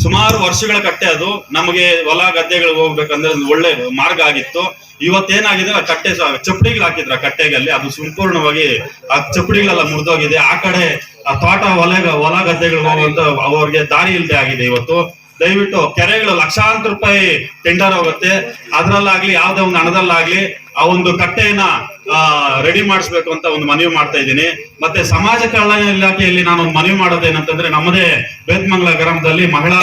Speaker 1: ಸುಮಾರು ವರ್ಷಗಳ ಕಟ್ಟೆ ಅದು ನಮಗೆ ಹೊಲ ಗದ್ದೆಗಳು ಹೋಗ್ಬೇಕಂದ್ರೆ ಒಂದು ಒಳ್ಳೆ ಮಾರ್ಗ ಆಗಿತ್ತು ಇವತ್ತೇನಾಗಿದೆ ಆ ಕಟ್ಟೆ ಚಪ್ಪಡಿಗಳು ಹಾಕಿದ್ರ ಕಟ್ಟೆಗಲ್ಲಿ ಅದು ಸಂಪೂರ್ಣವಾಗಿ ಆ ಚಪ್ಪಡಿಗಳೆಲ್ಲ ಮುರಿದೋಗಿದೆ ಆ ಕಡೆ ಆ ತೋಟ ಹೊಲ ಹೊಲ ಗದ್ದೆಗಳು ಹೋಗುವಂತ ಅವ್ರಿಗೆ ದಾರಿ ಇಲ್ಲದೆ ಆಗಿದೆ ಇವತ್ತು ದಯವಿಟ್ಟು ಕೆರೆಗಳು ಲಕ್ಷಾಂತರ ರೂಪಾಯಿ ಟೆಂಡರ್ ಹೋಗುತ್ತೆ ಅದ್ರಲ್ಲಾಗ್ಲಿ ಯಾವ್ದೇ ಒಂದು ಹಣದಲ್ಲಾಗ್ಲಿ ಆ ಒಂದು ಕಟ್ಟೆಯನ್ನ ರೆಡಿ ಮಾಡಿಸ್ಬೇಕು ಅಂತ ಒಂದು ಮನವಿ ಮಾಡ್ತಾ ಇದ್ದೀನಿ ಮತ್ತೆ ಸಮಾಜ ಕಲ್ಯಾಣ ಇಲಾಖೆಯಲ್ಲಿ ನಾನು ಒಂದು ಮನವಿ ಮಾಡೋದೇನಂತಂದ್ರೆ ನಮ್ಮದೇ ಬೇತ್ಮಂಗ್ಲ ಗ್ರಾಮದಲ್ಲಿ ಮಹಿಳಾ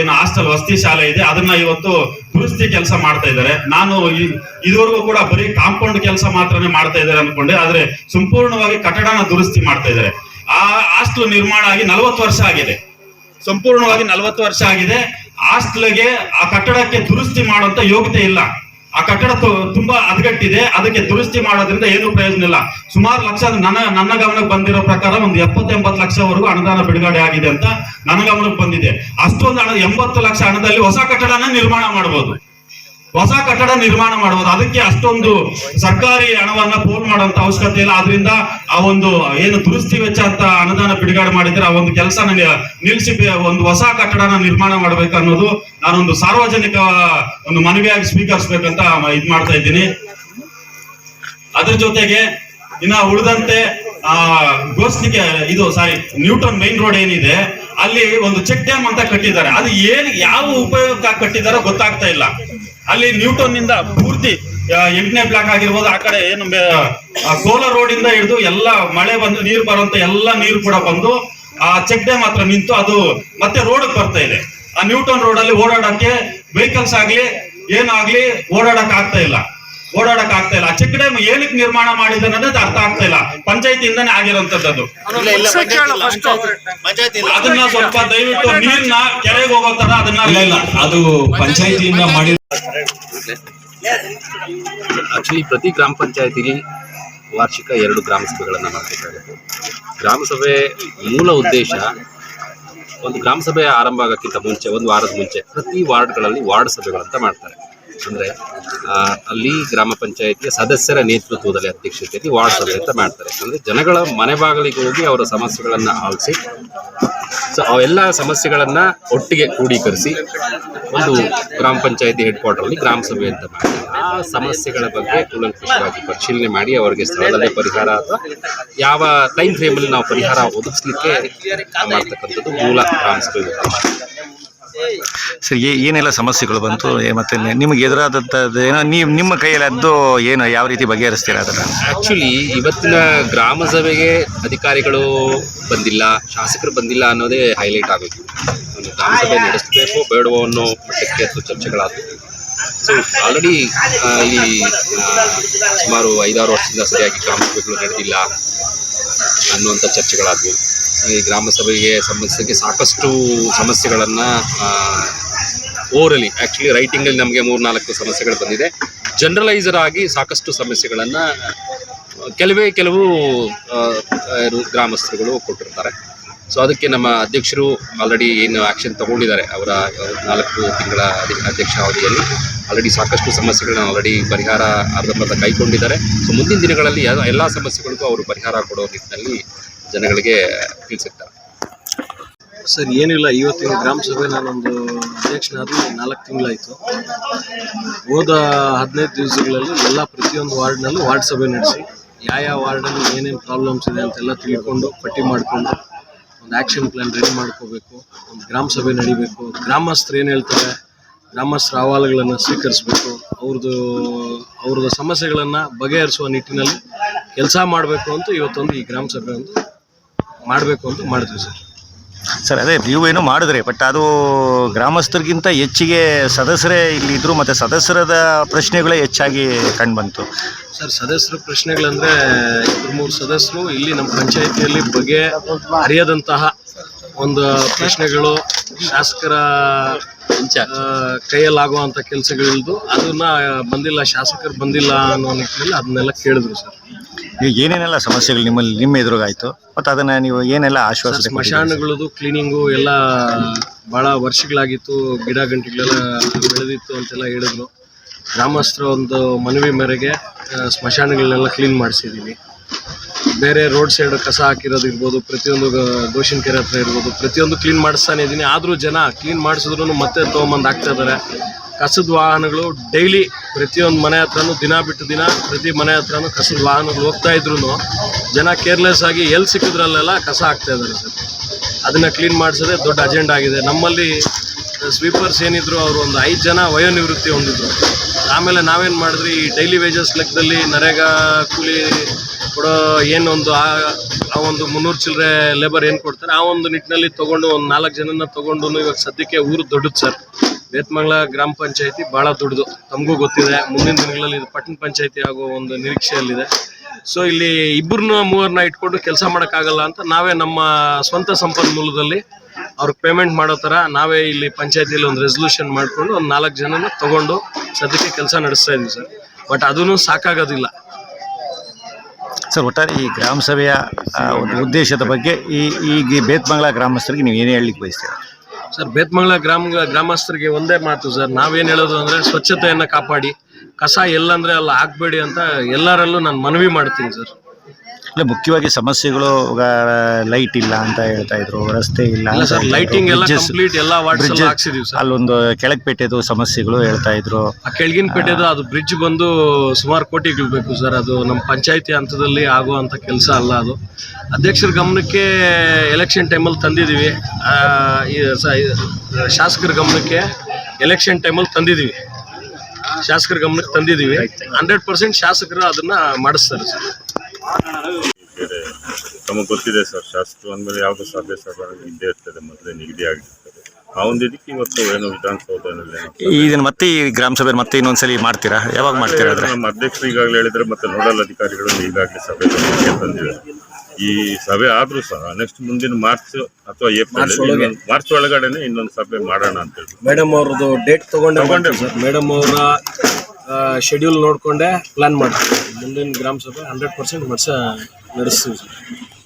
Speaker 1: ಏನು ಹಾಸ್ಟೆಲ್ ವಸತಿ ಶಾಲೆ ಇದೆ ಅದನ್ನ ಇವತ್ತು ದುರಸ್ತಿ ಕೆಲಸ ಮಾಡ್ತಾ ಇದ್ದಾರೆ ನಾನು ಇದುವರೆಗೂ ಕೂಡ ಬರೀ ಕಾಂಪೌಂಡ್ ಕೆಲಸ ಮಾತ್ರನೇ ಮಾಡ್ತಾ ಇದ್ದಾರೆ ಅನ್ಕೊಂಡೆ ಆದ್ರೆ ಸಂಪೂರ್ಣವಾಗಿ ಕಟ್ಟಡನ ದುರಸ್ತಿ ಮಾಡ್ತಾ ಇದ್ದಾರೆ ಆ ಹಾಸ್ಟೆಲ್ ನಿರ್ಮಾಣ ಆಗಿ ನಲವತ್ತು ವರ್ಷ ಆಗಿದೆ ಸಂಪೂರ್ಣವಾಗಿ ನಲವತ್ತು ವರ್ಷ ಆಗಿದೆ ಹಾಸ್ಟೆಲ್ಗೆ ಆ ಕಟ್ಟಡಕ್ಕೆ ದುರಸ್ತಿ ಮಾಡುವಂತ ಯೋಗ್ಯತೆ ಇಲ್ಲ ಆ ಕಟ್ಟಡ ತುಂಬಾ ಅದಗಟ್ಟಿದೆ ಅದಕ್ಕೆ ದುರಸ್ತಿ ಮಾಡೋದ್ರಿಂದ ಏನು ಪ್ರಯೋಜನ ಇಲ್ಲ ಸುಮಾರು ಲಕ್ಷ ನನ್ನ ನನ್ನ ಗಮನಕ್ಕೆ ಬಂದಿರೋ ಪ್ರಕಾರ ಒಂದು ಎಪ್ಪತ್ತೆಂಬತ್ತು ಲಕ್ಷವರೆಗೂ ಅನುದಾನ ಬಿಡುಗಡೆ ಆಗಿದೆ ಅಂತ ನನ್ನ ಗಮನಕ್ಕೆ ಬಂದಿದೆ ಅಷ್ಟೊಂದು ಹಣ ಎಂಬತ್ತು ಲಕ್ಷ ಹಣದಲ್ಲಿ ಹೊಸ ಕಟ್ಟಡನ ನಿರ್ಮಾಣ ಮಾಡಬಹುದು ಹೊಸ ಕಟ್ಟಡ ನಿರ್ಮಾಣ ಮಾಡುವುದು ಅದಕ್ಕೆ ಅಷ್ಟೊಂದು ಸರ್ಕಾರಿ ಹಣವನ್ನ ಪೋಲ್ ಮಾಡುವಂತ ಅವಶ್ಯಕತೆ ಇಲ್ಲ ಅದರಿಂದ ಆ ಒಂದು ಏನು ದುರಸ್ತಿ ವೆಚ್ಚ ಅಂತ ಅನುದಾನ ಬಿಡುಗಡೆ ಮಾಡಿದ್ರೆ ಆ ಒಂದು ಕೆಲಸ ನಿಲ್ಲಿಸಿ ಒಂದು ಹೊಸ ಕಟ್ಟಡನ ನಿರ್ಮಾಣ ಮಾಡ್ಬೇಕು ಅನ್ನೋದು ನಾನೊಂದು ಸಾರ್ವಜನಿಕ ಒಂದು ಮನವಿಯಾಗಿ ಸ್ವೀಕರಿಸ್ಬೇಕಂತ ಇದ್ ಮಾಡ್ತಾ ಇದ್ದೀನಿ ಅದ್ರ ಜೊತೆಗೆ ಇನ್ನ ಉಳಿದಂತೆ ಆ ಗೋಸ್ತಿಗೆ ಇದು ಸಾರಿ ನ್ಯೂಟನ್ ಮೈನ್ ರೋಡ್ ಏನಿದೆ ಅಲ್ಲಿ ಒಂದು ಚೆಕ್ ಡ್ಯಾಮ್ ಅಂತ ಕಟ್ಟಿದ್ದಾರೆ ಅದು ಏನ್ ಯಾವ ಉಪಯೋಗಕ್ಕಾಗಿ ಕಟ್ಟಿದಾರೋ ಗೊತ್ತಾಗ್ತಾ ಇಲ್ಲ ಅಲ್ಲಿ ನ್ಯೂಟನ್ ನಿಂದ ಪೂರ್ತಿ ಎಂಟನೇ ಬ್ಲಾಕ್ ಆಗಿರ್ಬೋದು ಆ ಕಡೆ ಏನು ಸೋಲಾರ್ ರೋಡ್ ಇಂದ ಹಿಡಿದು ಎಲ್ಲ ಮಳೆ ಬಂದು ನೀರು ಬರುವಂತ ಎಲ್ಲ ನೀರು ಕೂಡ ಬಂದು ಆ ಚೆಕ್ ಡ್ಯಾಮ್ ಹತ್ರ ನಿಂತು ಅದು ಮತ್ತೆ ರೋಡ್ ಬರ್ತಾ ಇದೆ ಆ ನ್ಯೂಟನ್ ರೋಡ್ ಅಲ್ಲಿ ಓಡಾಡಕ್ಕೆ ವೆಹಿಕಲ್ಸ್ ಆಗ್ಲಿ ಏನಾಗ್ಲಿ ಓಡಾಡಕ್ ಆಗ್ತಾ ಇಲ್ಲ ಓಡಾಡಕ್ ಆಗ್ತಾ ಇಲ್ಲ ಚಿಕ್ಕ ಡ್ಯಾಮ್ ಏನಕ್ಕೆ ನಿರ್ಮಾಣ ಮಾಡಿದಾನೆ ಅನ್ನೋದು ಅರ್ಥ ಆಗ್ತಾ ಇಲ್ಲ ಪಂಚಾಯತ್ ಆಗಿರುವಂತದ್ದು ಅದನ್ನ ಸ್ವಲ್ಪ ದಯವಿಟ್ಟು ನೀರ್ನ ಕೆರೆಗೆ ಹೋಗೋ ಅದನ್ನ ಅದು ಪಂಚಾಯತಿಯಿಂದ ಮಾಡಿ ಆಕ್ಚುಲಿ ಪ್ರತಿ ಗ್ರಾಮ ಪಂಚಾಯತಿಗೆ ವಾರ್ಷಿಕ ಎರಡು ಗ್ರಾಮ ಸಭೆಗಳನ್ನು ಮಾಡಬೇಕಾಗುತ್ತೆ ಗ್ರಾಮ ಸಭೆ ಮೂಲ ಉದ್ದೇಶ ಒಂದು ಗ್ರಾಮ ಸಭೆ ಆರಂಭ ಆಗೋಕ್ಕಿಂತ ಮುಂಚೆ ಒಂದು ವಾರದ ಮುಂಚೆ ಪ್ರತಿ ವಾರ್ಡ್ಗಳಲ್ಲಿ ವಾರ್ಡ್ ಸಭೆಗಳಂತ ಮಾಡ್ತಾರೆ ಅಂದರೆ ಅಲ್ಲಿ ಗ್ರಾಮ ಪಂಚಾಯತಿಯ ಸದಸ್ಯರ ನೇತೃತ್ವದಲ್ಲಿ ಅಧ್ಯಕ್ಷತೆಯಲ್ಲಿ ವಾರ್ಡ್ ಸಭೆ ಅಂತ ಮಾಡ್ತಾರೆ ಅಂದರೆ ಜನಗಳ ಮನೆ ಬಾಗಿಲಿಗೆ ಹೋಗಿ ಅವರ ಸಮಸ್ಯೆಗಳನ್ನು ಆಲಿಸಿ ಸೊ ಅವೆಲ್ಲ ಸಮಸ್ಯೆಗಳನ್ನು ಒಟ್ಟಿಗೆ ಕ್ರೋಢೀಕರಿಸಿ ಒಂದು ಗ್ರಾಮ ಪಂಚಾಯತಿ ಹೆಡ್ ಕ್ವಾರ್ಟರಲ್ಲಿ ಗ್ರಾಮ ಸಭೆ ಅಂತ ಮಾಡ್ತಾರೆ ಆ ಸಮಸ್ಯೆಗಳ ಬಗ್ಗೆ ಕೂಲಂಕುಷವಾಗಿ ಪರಿಶೀಲನೆ ಮಾಡಿ ಅವರಿಗೆ ಸ್ಥಳದಲ್ಲಿ ಪರಿಹಾರ ಅಥವಾ ಯಾವ ಟೈಮ್ ಫ್ರೇಮಲ್ಲಿ ನಾವು ಪರಿಹಾರ ಒದಗಿಸ್ಲಿಕ್ಕೆ ಮಾಡ್ತಕ್ಕಂಥದ್ದು ಮೂಲ ಗ್ರಾಮ ಸಭೆ ಸರ್ ಏನೆಲ್ಲ ಸಮಸ್ಯೆಗಳು ಬಂತು ಮತ್ತು ನಿಮಗೆ ಎದುರಾದಂತ ಏನೋ ನೀವು ನಿಮ್ಮ ಕೈಯಲ್ಲಿ ಅದು ಏನು ಯಾವ ರೀತಿ ಬಗೆಹರಿಸ್ತೀರಾ ಅದನ್ನು ಆ್ಯಕ್ಚುಲಿ ಇವತ್ತಿನ ಗ್ರಾಮ ಸಭೆಗೆ ಅಧಿಕಾರಿಗಳು ಬಂದಿಲ್ಲ ಶಾಸಕರು ಬಂದಿಲ್ಲ ಅನ್ನೋದೇ ಹೈಲೈಟ್ ಆಗೋದು ಗ್ರಾಮ ಸಭೆ ನಡೆಸಬೇಕು ಬೇಡವೋ ಅನ್ನೋ ಮಟ್ಟಕ್ಕೆ ಚರ್ಚೆಗಳಾದವು ಸೊ ಆಲ್ರೆಡಿ ಈ ಸುಮಾರು ಐದಾರು ವರ್ಷದಿಂದ ಸರಿಯಾಗಿ ಗ್ರಾಮ ಸಭೆಗಳು ನಡೆದಿಲ್ಲ ಅನ್ನುವಂಥ ಚರ್ಚೆಗಳಾದವು ಈ ಗ್ರಾಮ ಸಭೆಗೆ ಸಂಬಂಧಿಸಿದಂತೆ ಸಾಕಷ್ಟು ಸಮಸ್ಯೆಗಳನ್ನು ಓರಲಿ ಆ್ಯಕ್ಚುಲಿ ರೈಟಿಂಗಲ್ಲಿ ನಮಗೆ ಮೂರು ನಾಲ್ಕು ಸಮಸ್ಯೆಗಳು ಬಂದಿದೆ ಜನರಲೈಸರ್ ಆಗಿ ಸಾಕಷ್ಟು ಸಮಸ್ಯೆಗಳನ್ನು ಕೆಲವೇ ಕೆಲವು ಗ್ರಾಮಸ್ಥರುಗಳು ಕೊಟ್ಟಿರ್ತಾರೆ ಸೊ ಅದಕ್ಕೆ ನಮ್ಮ ಅಧ್ಯಕ್ಷರು ಆಲ್ರೆಡಿ ಏನು ಆ್ಯಕ್ಷನ್ ತಗೊಂಡಿದ್ದಾರೆ ಅವರ ನಾಲ್ಕು ತಿಂಗಳ ಅಧ್ಯಕ್ಷ ಅವಧಿಯಲ್ಲಿ ಆಲ್ರೆಡಿ ಸಾಕಷ್ಟು ಸಮಸ್ಯೆಗಳನ್ನ ಆಲ್ರೆಡಿ ಪರಿಹಾರ ಅರ್ಧಂಬರ್ಧ ಕೈಗೊಂಡಿದ್ದಾರೆ ಸೊ ಮುಂದಿನ ದಿನಗಳಲ್ಲಿ ಎಲ್ಲ ಸಮಸ್ಯೆಗಳಿಗೂ ಅವರು ಪರಿಹಾರ ಕೊಡೋ ನಿಟ್ಟಿನಲ್ಲಿ ಜನಗಳಿಗೆ ತಿಳಿಸಿರ್ತಾರೆ ಸರ್ ಏನಿಲ್ಲ ಇವತ್ತಿನ ಗ್ರಾಮ ಸಭೆ ನಾನೊಂದು ಅಧ್ಯಕ್ಷನ ಆದರೂ ನಾಲ್ಕು ತಿಂಗಳಾಯಿತು ಹೋದ ಹದಿನೈದು ದಿವಸಗಳಲ್ಲಿ ಎಲ್ಲ ಪ್ರತಿಯೊಂದು ವಾರ್ಡ್ನಲ್ಲೂ ವಾರ್ಡ್ ಸಭೆ ನಡೆಸಿ ಯಾವ ಯಾವ ವಾರ್ಡಲ್ಲಿ ಏನೇನು ಪ್ರಾಬ್ಲಮ್ಸ್ ಇದೆ ಅಂತೆಲ್ಲ ತಿಳ್ಕೊಂಡು ಪಟ್ಟಿ ಮಾಡಿಕೊಂಡು ಒಂದು ಆ್ಯಕ್ಷನ್ ಪ್ಲ್ಯಾನ್ ರೆಡಿ ಮಾಡ್ಕೋಬೇಕು ಒಂದು ಗ್ರಾಮ ಸಭೆ ನಡಿಬೇಕು ಗ್ರಾಮಸ್ಥರು ಏನು ಹೇಳ್ತಾರೆ ಗ್ರಾಮಸ್ಥರ ಅಹವಾಲುಗಳನ್ನು ಸ್ವೀಕರಿಸಬೇಕು ಅವ್ರದ್ದು ಅವ್ರದ್ದು ಸಮಸ್ಯೆಗಳನ್ನು ಬಗೆಹರಿಸುವ ನಿಟ್ಟಿನಲ್ಲಿ ಕೆಲಸ ಮಾಡಬೇಕು ಅಂತ ಇವತ್ತೊಂದು ಈ ಗ್ರಾಮ ಸಭೆ ಒಂದು ಮಾಡಬೇಕು ಅಂತ ಮಾಡಿದ್ವಿ ಸರ್ ಸರ್ ಅದೇ ನೀವು ಏನೋ ಮಾಡಿದ್ರಿ ಬಟ್ ಅದು ಗ್ರಾಮಸ್ಥರಿಗಿಂತ ಹೆಚ್ಚಿಗೆ ಸದಸ್ಯರೇ ಇಲ್ಲಿ ಇದ್ರು ಮತ್ತು ಸದಸ್ಯರದ ಪ್ರಶ್ನೆಗಳೇ ಹೆಚ್ಚಾಗಿ ಕಂಡುಬಂತು ಸರ್ ಸದಸ್ಯರ ಪ್ರಶ್ನೆಗಳಂದರೆ ಇಬ್ಬರು ಮೂರು ಸದಸ್ಯರು ಇಲ್ಲಿ ನಮ್ಮ ಪಂಚಾಯಿತಿಯಲ್ಲಿ ಬಗೆ ಅರಿಯದಂತಹ ಒಂದು ಪ್ರಶ್ನೆಗಳು ಶಾಸಕರ ಕೈಯಲ್ಲಾಗುವಂಥ ಕೆಲಸಗಳಿದ್ದು ಅದನ್ನ ಬಂದಿಲ್ಲ ಶಾಸಕರು ಬಂದಿಲ್ಲ ಅನ್ನೋ ನಿಟ್ಟಿನಲ್ಲಿ ಅದನ್ನೆಲ್ಲ ಕೇಳಿದ್ರು ಸರ್ ಏನೇನೆಲ್ಲ ಸಮಸ್ಯೆಗಳು ನಿಮ್ಮಲ್ಲಿ ನಿಮ್ಮ ಎದುರುಗಾಯಿತು ಮತ್ತು ಅದನ್ನು ನೀವು ಏನೆಲ್ಲ ಆಶ್ವಾಸನೆ ಸ್ಮಶಾನಗಳದ್ದು ಕ್ಲೀನಿಂಗು ಎಲ್ಲ ಭಾಳ ವರ್ಷಗಳಾಗಿತ್ತು ಗಿಡ ಗಂಟೆಗಳೆಲ್ಲ ಬೆಳೆದಿತ್ತು ಅಂತೆಲ್ಲ ಹೇಳಿದ್ರು ಗ್ರಾಮಸ್ಥರ ಒಂದು ಮನವಿ ಮೇರೆಗೆ ಸ್ಮಶಾನಗಳನ್ನೆಲ್ಲ ಕ್ಲೀನ್ ಮಾಡಿಸಿದ್ದೀವಿ ಬೇರೆ ರೋಡ್ ಸೈಡ್ ಕಸ ಹಾಕಿರೋದು ಇರ್ಬೋದು ಪ್ರತಿಯೊಂದು ಗೋಶಿನ ಕೆರೆ ಹತ್ರ ಇರ್ಬೋದು ಪ್ರತಿಯೊಂದು ಕ್ಲೀನ್ ಮಾಡಿಸ್ತಾನೆ ಇದ್ದೀನಿ ಆದರೂ ಜನ ಕ್ಲೀನ್ ಮಾಡಿಸಿದ್ರು ಮತ್ತೆ ತೊಗೊಂಬಂದು ಹಾಕ್ತಾ ಇದ್ದಾರೆ ಕಸದ ವಾಹನಗಳು ಡೈಲಿ ಪ್ರತಿಯೊಂದು ಮನೆ ಹತ್ರನೂ ದಿನ ಬಿಟ್ಟು ದಿನ ಪ್ರತಿ ಮನೆ ಹತ್ರನೂ ಕಸದ ವಾಹನಗಳು ಹೋಗ್ತಾ ಇದ್ರು ಜನ ಕೇರ್ಲೆಸ್ ಆಗಿ ಎಲ್ಲಿ ಸಿಕ್ಕಿದ್ರಲ್ಲೆಲ್ಲ ಕಸ ಆಗ್ತಾ ಇದ್ದಾರೆ ಸರ್ ಅದನ್ನು ಕ್ಲೀನ್ ಮಾಡಿಸೋದೇ ದೊಡ್ಡ ಅಜೆಂಡಾಗಿದೆ ಆಗಿದೆ ನಮ್ಮಲ್ಲಿ ಸ್ವೀಪರ್ಸ್ ಏನಿದ್ರು ಅವರು ಒಂದು ಐದು ಜನ ವಯೋನಿವೃತ್ತಿ ಹೊಂದಿದ್ರು ಆಮೇಲೆ ನಾವೇನು ಮಾಡಿದ್ರಿ ಈ ಡೈಲಿ ವೇಜಸ್ ಲೆಕ್ಕದಲ್ಲಿ ನರೇಗಾ ಕೂಲಿ ಕೊಡೋ ಏನೊಂದು ಆ ಒಂದು ಮುನ್ನೂರು ಚಿಲ್ಲರೆ ಲೇಬರ್ ಏನು ಕೊಡ್ತಾರೆ ಆ ಒಂದು ನಿಟ್ಟಿನಲ್ಲಿ ತೊಗೊಂಡು ಒಂದು ನಾಲ್ಕು ಜನನ ತೊಗೊಂಡು ಇವಾಗ ಸದ್ಯಕ್ಕೆ ಊರು ದೊಡ್ಡದು ಸರ್ ಬೇತ್ಮಂಗ್ಲ ಗ್ರಾಮ ಪಂಚಾಯತಿ ಭಾಳ ದೊಡ್ಡದು ತಮಗೂ ಗೊತ್ತಿದೆ ಮುಂದಿನ ದಿನಗಳಲ್ಲಿ ಇದು ಪಟ್ಟಣ ಪಂಚಾಯತಿ ಆಗೋ ಒಂದು ನಿರೀಕ್ಷೆಯಲ್ಲಿದೆ ಸೊ ಇಲ್ಲಿ ಇಬ್ಬರನ್ನ ಮೂವರನ್ನ ಇಟ್ಕೊಂಡು ಕೆಲಸ ಮಾಡೋಕ್ಕಾಗಲ್ಲ ಅಂತ ನಾವೇ ನಮ್ಮ ಸ್ವಂತ ಸಂಪನ್ಮೂಲದಲ್ಲಿ ಅವ್ರಿಗೆ ಪೇಮೆಂಟ್ ಮಾಡೋ ಥರ ನಾವೇ ಇಲ್ಲಿ ಪಂಚಾಯತಿಯಲ್ಲಿ ಒಂದು ರೆಸಲ್ಯೂಷನ್ ಮಾಡಿಕೊಂಡು ಒಂದು ನಾಲ್ಕು ಜನನ ತೊಗೊಂಡು ಸದ್ಯಕ್ಕೆ ಕೆಲಸ ನಡೆಸ್ತಾ ಇದ್ದೀವಿ ಸರ್ ಬಟ್ ಅದೂ ಸಾಕಾಗೋದಿಲ್ಲ ಸರ್ ಒಟ್ಟಾರೆ ಈ ಗ್ರಾಮ ಸಭೆಯ ಒಂದು ಉದ್ದೇಶದ ಬಗ್ಗೆ ಈ ಈಗ ಈ ಗ್ರಾಮಸ್ಥರಿಗೆ ನೀವು ಏನೇ ಹೇಳಲಿಕ್ಕೆ ಬಯಸ್ತೀರ ಸರ್ ಬೇತ್ಮಂಗಳ ಗ್ರಾಮ ಗ್ರಾಮಸ್ಥರಿಗೆ ಒಂದೇ ಮಾತು ಸರ್ ನಾವೇನು ಹೇಳೋದು ಅಂದರೆ ಸ್ವಚ್ಛತೆಯನ್ನು ಕಾಪಾಡಿ ಕಸ ಎಲ್ಲಂದರೆ ಅಲ್ಲಿ ಹಾಕ್ಬೇಡಿ ಅಂತ ಎಲ್ಲರಲ್ಲೂ ನಾನು ಮನವಿ ಮಾಡ್ತೀನಿ ಸರ್ ಇಲ್ಲ ಮುಖ್ಯವಾಗಿ ಸಮಸ್ಯೆಗಳು ಲೈಟ್ ಇಲ್ಲ ಅಂತ ಹೇಳ್ತಾ ಇದ್ರು ರಸ್ತೆ ಇಲ್ಲ ಲೈಟಿಂಗ್ ಎಲ್ಲ ಕಂಪ್ಲೀಟ್ ಎಲ್ಲ ವಾಟರ್ ಸರ್ ಅಲ್ಲೊಂದು ಪೇಟೆದು ಸಮಸ್ಯೆಗಳು ಹೇಳ್ತಾ ಇದ್ರು ಕೆಳಗಿನ ಪೇಟೆದು ಅದು ಬ್ರಿಡ್ಜ್ ಬಂದು ಸುಮಾರು ಕೋಟಿ ಬೇಕು ಸರ್ ಅದು ನಮ್ಮ ಪಂಚಾಯತಿ ಹಂತದಲ್ಲಿ ಆಗುವಂಥ ಕೆಲಸ ಅಲ್ಲ ಅದು ಅಧ್ಯಕ್ಷರ ಗಮನಕ್ಕೆ ಎಲೆಕ್ಷನ್ ಟೈಮಲ್ಲಿ ತಂದಿದ್ದೀವಿ ಶಾಸಕರ ಗಮನಕ್ಕೆ ಎಲೆಕ್ಷನ್ ಟೈಮಲ್ಲಿ ತಂದಿದೀವಿ ಶಾಸಕರ ಗಮನಕ್ಕೆ ತಂದಿದ್ದೀವಿ ಹಂಡ್ರೆಡ್ ಪರ್ಸೆಂಟ್ ಶಾಸಕರು ಅದನ್ನು ಮಾಡಿಸ್ತಾರೆ ಸರ್ ತಮಗೆ ಗೊತ್ತಿದೆ ಸರ್ ಶಾಸಕರು ಅಂದಮೇಲೆ ಯಾವುದೋ ಸಭೆ ಸಭೆ ಇದ್ದೇ ಇರ್ತದೆ ಮೊದಲೇ ನಿಗದಿ ಆಗಿರ್ತದೆ ಆ ಒಂದು ಇದಕ್ಕೆ ಇವತ್ತು ಏನೋ ವಿಧಾನಸೌಧದಲ್ಲಿ ಇದನ್ನ ಮತ್ತೆ ಈ ಗ್ರಾಮ ಸಭೆ ಮತ್ತೆ ಇನ್ನೊಂದ್ಸಲಿ ಮಾಡ್ತೀರಾ ಯಾವಾಗ ಮಾಡ್ತೀರಾ ನಮ್ಮ ಅಧ್ಯಕ್ಷರು ಈಗಾಗಲೇ ಹೇಳಿದ್ರೆ ಮತ್ತೆ ನೋಡಲ್ ಅಧಿಕಾರಿಗಳು ಈಗಾಗಲೇ ಸಭೆ ತಂದಿವೆ ಈ ಸಭೆ ಆದ್ರೂ ಸಹ ನೆಕ್ಸ್ಟ್ ಮುಂದಿನ ಮಾರ್ಚ್ ಅಥವಾ ಏಪ್ರಿಲ್ ಮಾರ್ಚ್ ಒಳಗಡೆನೆ ಇನ್ನೊಂದು ಸಭೆ ಮಾಡೋಣ ಅಂತ ಹೇಳಿ ಮೇಡಮ್ ಅವ್ರದ್ದು ಡೇಟ್ ತಗೊಂಡು ಮೇಡಮ್ ಅವರ ಶೆಡ್ಯೂಲ್ ನೋಡಿಕೊಂಡೆ ಪ್ಲಾನ್ ಮಾಡ್ತೀವಿ ಮುಂದಿನ ಗ್ರಾಮ ಸಭೆ ಹಂಡ್ರೆಡ್ ಪರ್ಸೆಂಟ್ ವರ್ಷ ನಡೆಸ್ತೀವಿ